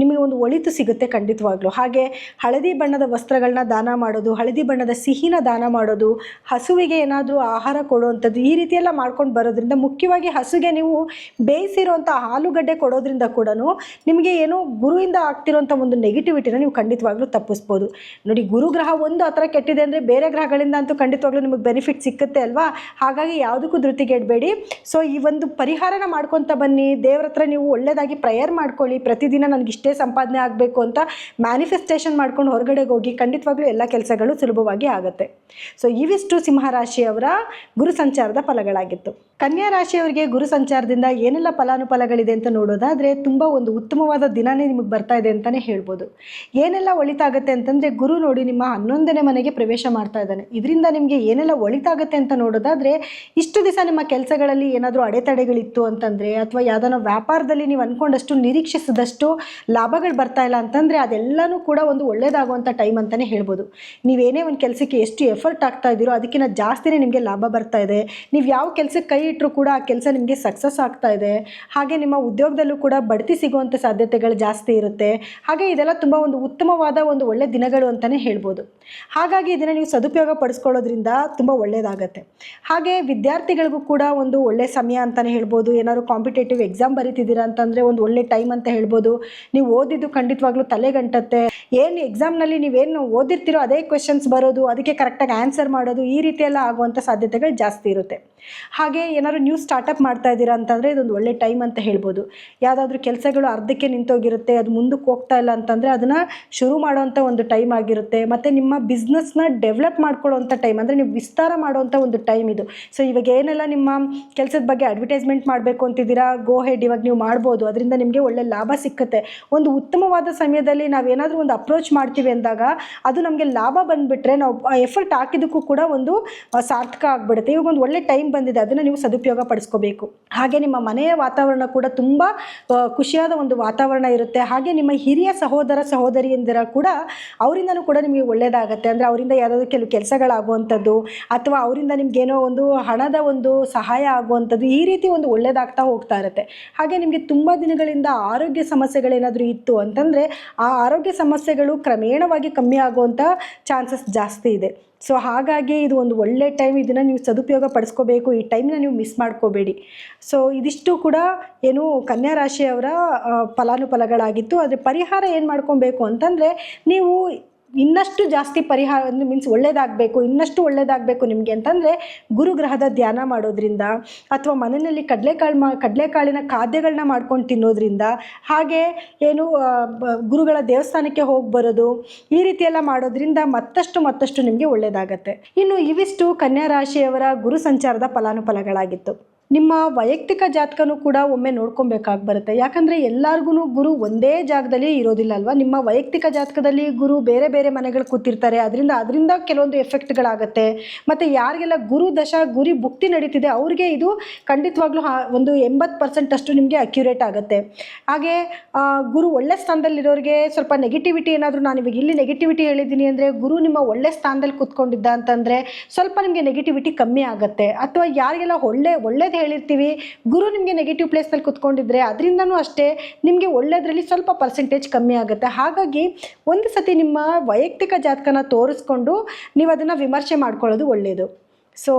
ನಿಮಗೆ ಒಂದು ಒಳಿತು ಸಿಗುತ್ತೆ ಖಂಡಿತವಾಗ್ಲೂ. ಹಾಗೆ ಹಳದಿ ಬಣ್ಣದ ವಸ್ತ್ರಗಳನ್ನ ದಾನ ಮಾಡೋದು, ಹಳದಿ ಬಣ್ಣದ ಸಿಹಿನ ದಾನ ಮಾಡೋದು, ಹಸುವಿಗೆ ಏನಾದರೂ ಆಹಾರ ಕೊಡುವಂಥದ್ದು ಈ ರೀತಿಯೆಲ್ಲ ಮಾಡ್ಕೊಂಡು ಬರೋದ್ರಿಂದ ಮುಖ್ಯವಾಗಿ ಹಸುಗೆ ನೀವು ಬೇಯಿಸಿರುವಂಥ ಆಲೂಗಡ್ಡೆ ಕೊಡೋದ್ರಿಂದ ಕೂಡ ನಿಮಗೆ ಏನೋ ಗುರುವಿಂದ ಆಗ್ತಿರೋಂಥ ಒಂದು ನೆಗೆಟಿವಿಟಿನ ನೀವು ಖಂಡಿತವಾಗ್ಲೂ ತಪ್ಪಿಸ್ಬೋದು. ನೋಡಿ ಗುರು ಗ್ರಹ ಒಂದು ಆ ಕೆಟ್ಟಿದೆ ಅಂದರೆ ಬೇರೆ ಗ್ರಹಗಳಿಂದ ಅಂತೂ ಖಂಡಿತವಾಗ್ಲೂ ನಿಮಗೆ ಬೆನಿಫಿಟ್ ಸಿಕ್ಕುತ್ತೆ ಅಲ್ವಾ? ಹಾಗಾಗಿ ಯಾವುದಕ್ಕೂ ಧೃತಿಗೆಡಬೇಡಿ. ಸೊ ಈ ಒಂದು ಪರಿಹಾರನ ಮಾಡ್ಕೊತ ಬನ್ನಿ. ದೇವ್ರ ಹತ್ರ ನೀವು ಒಳ್ಳೆಯದಾಗಿ ಪ್ರೇಯರ್ ಮಾಡ್ಕೊಳ್ಳಿ. ಪ್ರತಿದಿನ ನನಗೆ ಇಷ್ಟೇ ಸಂಪಾದನೆ ಆಗಬೇಕು ಅಂತ ಮ್ಯಾನಿಫೆಸ್ಟೇಷನ್ ಮಾಡ್ಕೊಂಡು ಹೊರಗಡೆ ಹೋಗಿ ಖಂಡಿತವಾಗ್ಲೂ ಎಲ್ಲ ಕೆಲಸಗಳು ಸುಲಭವಾಗಿ ಆಗುತ್ತೆ. ಸೊ ಇವಿಷ್ಟು ಸಿಂಹರಾಶಿಯವರ ಗುರು ಸಂಚಾರದ ಫಲಗಳಾಗಿತ್ತು. ಕನ್ಯಾ ರಾಶಿಯವರಿಗೆ ಗುರು ಸಂಚಾರದಿಂದ ಏನೆಲ್ಲ ಫಲಾನುಫಲಗಳಿದೆ ಅಂತ ನೋಡೋದಾದರೆ ತುಂಬ ಒಂದು ಉತ್ತಮವಾದ ದಿನನೇ ನಿಮಗೆ ಬರ್ತಾ ಇದೆ ಅಂತಲೇ ಹೇಳ್ಬೋದು. ಏನೆಲ್ಲ ಒಳಿತಾಗುತ್ತೆ ಅಂತಂದರೆ ಗುರು ನೋಡಿ ನಿಮ್ಮ ಹನ್ನೊಂದನೇ ಮನೆಗೆ ಪ್ರವೇಶ ಮಾಡ್ತಾ ಇದ್ದಾನೆ. ಇದರಿಂದ ನಿಮಗೆ ಏನೆಲ್ಲ ಒಳಿತಾಗುತ್ತೆ ಅಂತ ನೋಡೋದಾದರೆ ಇಷ್ಟು ದಿವಸ ನಿಮ್ಮ ಕೆಲಸಗಳಲ್ಲಿ ಏನಾದರೂ ಅಡೆತಡೆಗಳಿತ್ತು ಅಂತಂದರೆ ಅಥವಾ ಯಾವ್ದಾನ ವ್ಯಾಪಾರದಲ್ಲಿ ನೀವು ಅಂದ್ಕೊಂಡಷ್ಟು ನಿರೀಕ್ಷಿಸಿದಷ್ಟು ಲಾಭಗಳು ಬರ್ತಾ ಇಲ್ಲ ಅಂತಂದರೆ ಅದೆಲ್ಲನೂ ಕೂಡ ಒಂದು ಒಳ್ಳೆಯದಾಗುವಂಥ ಟೈಮ್ ಅಂತಲೇ ಹೇಳ್ಬೋದು. ನೀವೇನೇ ಒಂದು ಕೆಲಸಕ್ಕೆ ಎಷ್ಟು ಎಫರ್ಟ್ ಆಗ್ತಾ ಇದ್ದೀರೋ ಅದಕ್ಕಿಂತ ಜಾಸ್ತಿನೇ ನಿಮಗೆ ಲಾಭ ಬರ್ತಾ ಇದೆ. ನೀವು ಯಾವ ಕೆಲಸಕ್ಕೆ ಕೈ ಇಟ್ಟರೂ ಕೂಡ ಆ ಕೆಲಸ ನಿಮಗೆ ಸಕ್ಸಸ್ ಆಗ್ತಾ ಇದೆ. ಹಾಗೆ ನಿಮ್ಮ ಉದ್ಯೋಗದಲ್ಲೂ ಕೂಡ ಬಡ್ತಿ ಸಿಗುವಂಥ ಸಾಧ್ಯತೆಗಳು ಜಾಸ್ತಿ ಇರುತ್ತೆ. ಹಾಗೆ ಇದೆಲ್ಲ ತುಂಬ ಒಂದು ಉತ್ತಮವಾದ ಒಂದು ಒಳ್ಳೆ ದಿನಗಳು ಅಂತಲೇ ಹೇಳ್ಬೋದು. ಹಾಗಾಗಿ ಇದನ್ನು ನೀವು ಸದುಪಯೋಗ ಪಡಿಸ್ಕೊಳ್ಳೋದ್ರಿಂದ ತುಂಬ ಒಳ್ಳೆಯದಾಗತ್ತೆ ಹಾಗೆ ವಿದ್ಯಾರ್ಥಿಗಳಿಗೂ ಕೂಡ ಒಂದು ಒಳ್ಳೆ ಸಮಯ ಅಂತಲೇ ಹೇಳ್ಬೋದು, ಏನಾದ್ರು ಕಾಂಪಿಟೇಟಿವ್ ಎಕ್ಸಾಮ್ ಬರೀತಿದ್ದೀರಾ ಅಂತಂದರೆ ಒಂದು ಒಳ್ಳೆ ಟೈಮ್ ಅಂತ ಹೇಳ್ಬೋದು. ನೀವು ಓದಿದ್ದು ಖಂಡಿತವಾಗ್ಲೂ ತಲೆಗಂಟತ್ತೆ. ಏನು ಎಕ್ಸಾಮ್ನಲ್ಲಿ ನೀವೇನು ಓದಿರ್ತೀರೋ ಅದೇ ಕ್ವೆಶನ್ಸ್ ಬರೋದು, ಅದಕ್ಕೆ ಕರೆಕ್ಟಾಗಿ ಆನ್ಸರ್ ಮಾಡೋದು, ಈ ರೀತಿಯೆಲ್ಲ ಆಗುವಂಥ ಸಾಧ್ಯತೆಗಳು ಜಾಸ್ತಿ ಇರುತ್ತೆ. ಹಾಗೆ ಏನಾದ್ರು ನ್ಯೂ ಸ್ಟಾರ್ಟಪ್ ಮಾಡ್ತಾ ಇದ್ದೀರಾ ಅಂತಂದರೆ ಇದೊಂದು ಒಳ್ಳೆ ಟೈಮ್ ಅಂತ ಹೇಳ್ಬೋದು. ಯಾವುದಾದ್ರೂ ಕೆಲಸಗಳು ಅರ್ಧಕ್ಕೆ ನಿಂತೋಗಿರುತ್ತೆ, ಅದು ಮುಂದಕ್ಕೆ ಹೋಗ್ತಾ ಇಲ್ಲ ಅಂತಂದರೆ ಅದನ್ನು ಶುರು ಮಾಡೋವಂಥ ಒಂದು ಟೈಮ್ ಆಗಿರುತ್ತೆ. ಮತ್ತು ನಿಮ್ಮ ಬಿಸ್ನೆಸ್ನ ಡೆವಲಪ್ ಮಾಡ್ಕೊಳ್ಳೋವಂಥ ಟೈಮ್ ಅಂದರೆ ನೀವು ವಿಸ್ತಾರ ಮಾಡುವಂಥ ಒಂದು ಟೈಮ್ ಇದು. ಸೊ ಇವಾಗ ಏನೆಲ್ಲ ನಿಮ್ಮ ಕೆಲಸದ ಬಗ್ಗೆ ಅಡ್ವರ್ಟೈಸ್ಮೆಂಟ್ ಮಾಡಬೇಕು ಅಂತಿದ್ದೀರಾ? ಗೋ ಹೆಡ್ ಇವಾಗ ನೀವು ಮಾಡ್ಬೋದು. ಅದರಿಂದ ನಿಮಗೆ ಒಳ್ಳೆ ಲಾಭ ಸಿಕ್ಕುತ್ತೆ. ಒಂದು ಉತ್ತಮವಾದ ಸಮಯದಲ್ಲಿ ನಾವೇನಾದರೂ ಒಂದು ಅಪ್ರೋಚ್ ಮಾಡ್ತೀವಿ ಅಂದಾಗ, ಅದು ನಮಗೆ ಲಾಭ ಬಂದುಬಿಟ್ರೆ ನಾವು ಎಫರ್ಟ್ ಹಾಕಿದ್ದಕ್ಕೂ ಕೂಡ ಒಂದು ಸಾರ್ಥಕ ಆಗಿಬಿಡುತ್ತೆ. ಇವಾಗ ಒಂದು ಒಳ್ಳೆ ಟೈಮ್ ಬಂದಿದೆ, ಅದನ್ನು ನೀವು ಸದುಪಯೋಗ ಪಡಿಸ್ಕೋಬೇಕು. ಹಾಗೆ ನಿಮ್ಮ ಮನೆಯ ವಾತಾವರಣ ಕೂಡ ತುಂಬ ಖುಷಿಯಾದ ಒಂದು ವಾತಾವರಣ ಇರುತ್ತೆ. ಹಾಗೆ ನಿಮ್ಮ ಹಿರಿಯ ಸಹೋದರ, ಸಹೋದರಿಯಂದಿರ ಕೂಡ ಅವರಿಂದನೂ ಕೂಡ ನಿಮಗೆ ಒಳ್ಳೆಯದಾಗುತ್ತೆ ಅಂದರೆ ಅವರಿಂದ ಯಾವುದಾದ್ರು ಕೆಲವು ಕೆಲಸಗಳಾಗುವಂಥದ್ದು, ಅಥವಾ ಅವರಿಂದ ನಿಮಗೇನೋ ಒಂದು ಹಣದ ಒಂದು ಸಹಾಯ ಆಗುವಂಥ ಆಗುವಂಥದ್ದು ಈ ರೀತಿ ಒಂದು ಒಳ್ಳೆಯದಾಗ್ತಾ ಹೋಗ್ತಾ ಇರುತ್ತೆ. ಹಾಗೆ ನಿಮಗೆ ತುಂಬ ದಿನಗಳಿಂದ ಆರೋಗ್ಯ ಸಮಸ್ಯೆಗಳೇನಾದರೂ ಇತ್ತು ಅಂತಂದರೆ ಆ ಆರೋಗ್ಯ ಸಮಸ್ಯೆಗಳು ಕ್ರಮೇಣವಾಗಿ ಕಮ್ಮಿ ಆಗುವಂಥ ಚಾನ್ಸಸ್ ಜಾಸ್ತಿ ಇದೆ. ಸೊ ಹಾಗಾಗಿ ಇದು ಒಂದು ಒಳ್ಳೆ ಟೈಮ್ ಇದನ್ನು ನೀವು ಸದುಪಯೋಗ ಪಡಿಸ್ಕೋಬೇಕು, ಈ ಟೈಮ್ನ ನೀವು ಮಿಸ್ ಮಾಡ್ಕೋಬೇಡಿ. ಸೊ ಇದಿಷ್ಟು ಕೂಡ ಏನು ಕನ್ಯಾ ರಾಶಿಯವರ ಫಲಾನುಫಲಗಳಾಗಿತ್ತು. ಆದರೆ ಪರಿಹಾರ ಏನು ಮಾಡ್ಕೊಬೇಕು ಅಂತಂದರೆ ನೀವು ಇನ್ನಷ್ಟು ಜಾಸ್ತಿ ಪರಿಹಾರ ಅಂದರೆ ಮೀನ್ಸ್ ಒಳ್ಳೇದಾಗಬೇಕು, ಇನ್ನಷ್ಟು ಒಳ್ಳೇದಾಗಬೇಕು ನಿಮಗೆ ಅಂತಂದರೆ ಗುರುಗ್ರಹದ ಧ್ಯಾನ ಮಾಡೋದ್ರಿಂದ ಅಥವಾ ಮನೆಯಲ್ಲಿ ಕಡಲೆಕಾಳು ಮಾ, ಕಡಲೆಕಾಳಿನ ಖಾದ್ಯಗಳನ್ನ ಮಾಡ್ಕೊಂಡು ತಿನ್ನೋದ್ರಿಂದ ಹಾಗೆ ಏನು ಗುರುಗಳ ದೇವಸ್ಥಾನಕ್ಕೆ ಹೋಗಿ ಬರೋದು ಈ ರೀತಿಯೆಲ್ಲ ಮಾಡೋದ್ರಿಂದ ಮತ್ತಷ್ಟು ಮತ್ತಷ್ಟು ನಿಮಗೆ ಒಳ್ಳೆಯದಾಗತ್ತೆ ಇನ್ನು ಇವಿಷ್ಟು ಕನ್ಯಾ ರಾಶಿಯವರ ಗುರು ಸಂಚಾರದ ಫಲಾನುಫಲಗಳಾಗಿತ್ತು. ನಿಮ್ಮ ವೈಯಕ್ತಿಕ ಜಾತಕನೂ ಕೂಡ ಒಮ್ಮೆ ನೋಡ್ಕೊಬೇಕಾಗಿ ಬರುತ್ತೆ. ಯಾಕಂದರೆ ಎಲ್ಲರಿಗೂ ಗುರು ಒಂದೇ ಜಾಗದಲ್ಲಿ ಇರೋದಿಲ್ಲ ಅಲ್ವಾ? ನಿಮ್ಮ ವೈಯಕ್ತಿಕ ಜಾತಕದಲ್ಲಿ ಗುರು ಬೇರೆ ಬೇರೆ ಮನೆಗಳು ಕೂತಿರ್ತಾರೆ. ಅದರಿಂದ ಅದರಿಂದ ಕೆಲವೊಂದು ಎಫೆಕ್ಟ್ಗಳಾಗುತ್ತೆ. ಮತ್ತು ಯಾರಿಗೆಲ್ಲ ಗುರು ದಶ, ಗುರಿ ಭುಕ್ತಿ ನಡೀತಿದೆ, ಅವ್ರಿಗೆ ಇದು ಖಂಡಿತವಾಗ್ಲೂ ಒಂದು ಎಂಬತ್ತು ಪರ್ಸೆಂಟ್ ಅಷ್ಟು ನಿಮಗೆ ಅಕ್ಯುರೇಟ್ ಆಗುತ್ತೆ. ಹಾಗೆ ಗುರು ಒಳ್ಳೆ ಸ್ಥಾನದಲ್ಲಿರೋರಿಗೆ ಸ್ವಲ್ಪ ನೆಗೆಟಿವಿಟಿ ಏನಾದರೂ ನಾನು ಇವಾಗ ಇಲ್ಲಿ ನೆಗೆಟಿವಿಟಿ ಹೇಳಿದ್ದೀನಿ ಅಂದರೆ, ಗುರು ನಿಮ್ಮ ಒಳ್ಳೆ ಸ್ಥಾನದಲ್ಲಿ ಕೂತ್ಕೊಂಡಿದ್ದ ಅಂತಂದರೆ ಸ್ವಲ್ಪ ನಿಮಗೆ ನೆಗೆಟಿವಿಟಿ ಕಮ್ಮಿ ಆಗುತ್ತೆ. ಅಥವಾ ಯಾರಿಗೆಲ್ಲ ಒಳ್ಳೆ, ಒಳ್ಳೇದು ಹೇಳಿರ್ತೀವಿ, ಗುರು ನಿಮಗೆ ನೆಗೆಟಿವ್ ಪ್ಲೇಸ್ನಲ್ಲಿ ಕೂತ್ಕೊಂಡಿದ್ರೆ ಅದರಿಂದನೂ ಅಷ್ಟೇ ನಿಮಗೆ ಒಳ್ಳೆಯದರಲ್ಲಿ ಸ್ವಲ್ಪ ಪರ್ಸೆಂಟೇಜ್ ಕಮ್ಮಿ ಆಗುತ್ತೆ. ಹಾಗಾಗಿ ಒಂದು ಸತಿ ನಿಮ್ಮ ವೈಯಕ್ತಿಕ ಜಾತಕನ ತೋರಿಸ್ಕೊಂಡು ನೀವು ಅದನ್ನು ವಿಮರ್ಶೆ ಮಾಡ್ಕೊಳ್ಳೋದು ಒಳ್ಳೆಯದು ಸೊ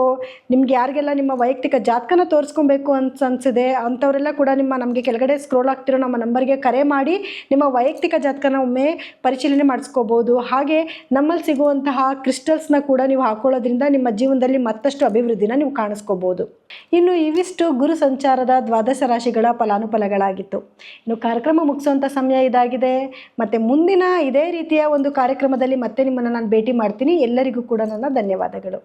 ನಿಮ್ಗೆ ಯಾರಿಗೆಲ್ಲ ನಿಮ್ಮ ವೈಯಕ್ತಿಕ ಜಾತಕನ ತೋರಿಸ್ಕೊಬೇಕು ಅಂತ ಅನ್ಸಿದೆ, ಅಂಥವರೆಲ್ಲ ಕೂಡ ನಿಮ್ಮ ನಮಗೆ ಕೆಳಗಡೆ ಸ್ಕ್ರೋಲ್ ಆಗ್ತಿರೋ ನಮ್ಮ ನಂಬರ್ಗೆ ಕರೆ ಮಾಡಿ, ನಿಮ್ಮ ವೈಯಕ್ತಿಕ ಜಾತಕನ ಒಮ್ಮೆ ಪರಿಶೀಲನೆ ಮಾಡಿಸ್ಕೋಬೋದು. ಹಾಗೆ ನಮ್ಮಲ್ಲಿ ಸಿಗುವಂತಹ ಕ್ರಿಸ್ಟಲ್ಸ್ನ ಕೂಡ ನೀವು ಹಾಕೊಳ್ಳೋದ್ರಿಂದ ನಿಮ್ಮ ಜೀವನದಲ್ಲಿ ಮತ್ತಷ್ಟು ಅಭಿವೃದ್ಧಿನ ನೀವು ಕಾಣಿಸ್ಕೋಬೋದು. ಇನ್ನು ಇವಿಷ್ಟು ಗುರು ಸಂಚಾರದ ದ್ವಾದಶ ರಾಶಿಗಳ ಫಲಾನುಫಲಗಳಾಗಿತ್ತು. ಇನ್ನು ಕಾರ್ಯಕ್ರಮ ಮುಗಿಸುವಂಥ ಸಮಯ ಇದಾಗಿದೆ. ಮತ್ತು ಮುಂದಿನ ಇದೇ ರೀತಿಯ ಒಂದು ಕಾರ್ಯಕ್ರಮದಲ್ಲಿ ಮತ್ತೆ ನಿಮ್ಮನ್ನು ನಾನು ಭೇಟಿ ಮಾಡ್ತೀನಿ. ಎಲ್ಲರಿಗೂ ಕೂಡ ನನ್ನ ಧನ್ಯವಾದಗಳು.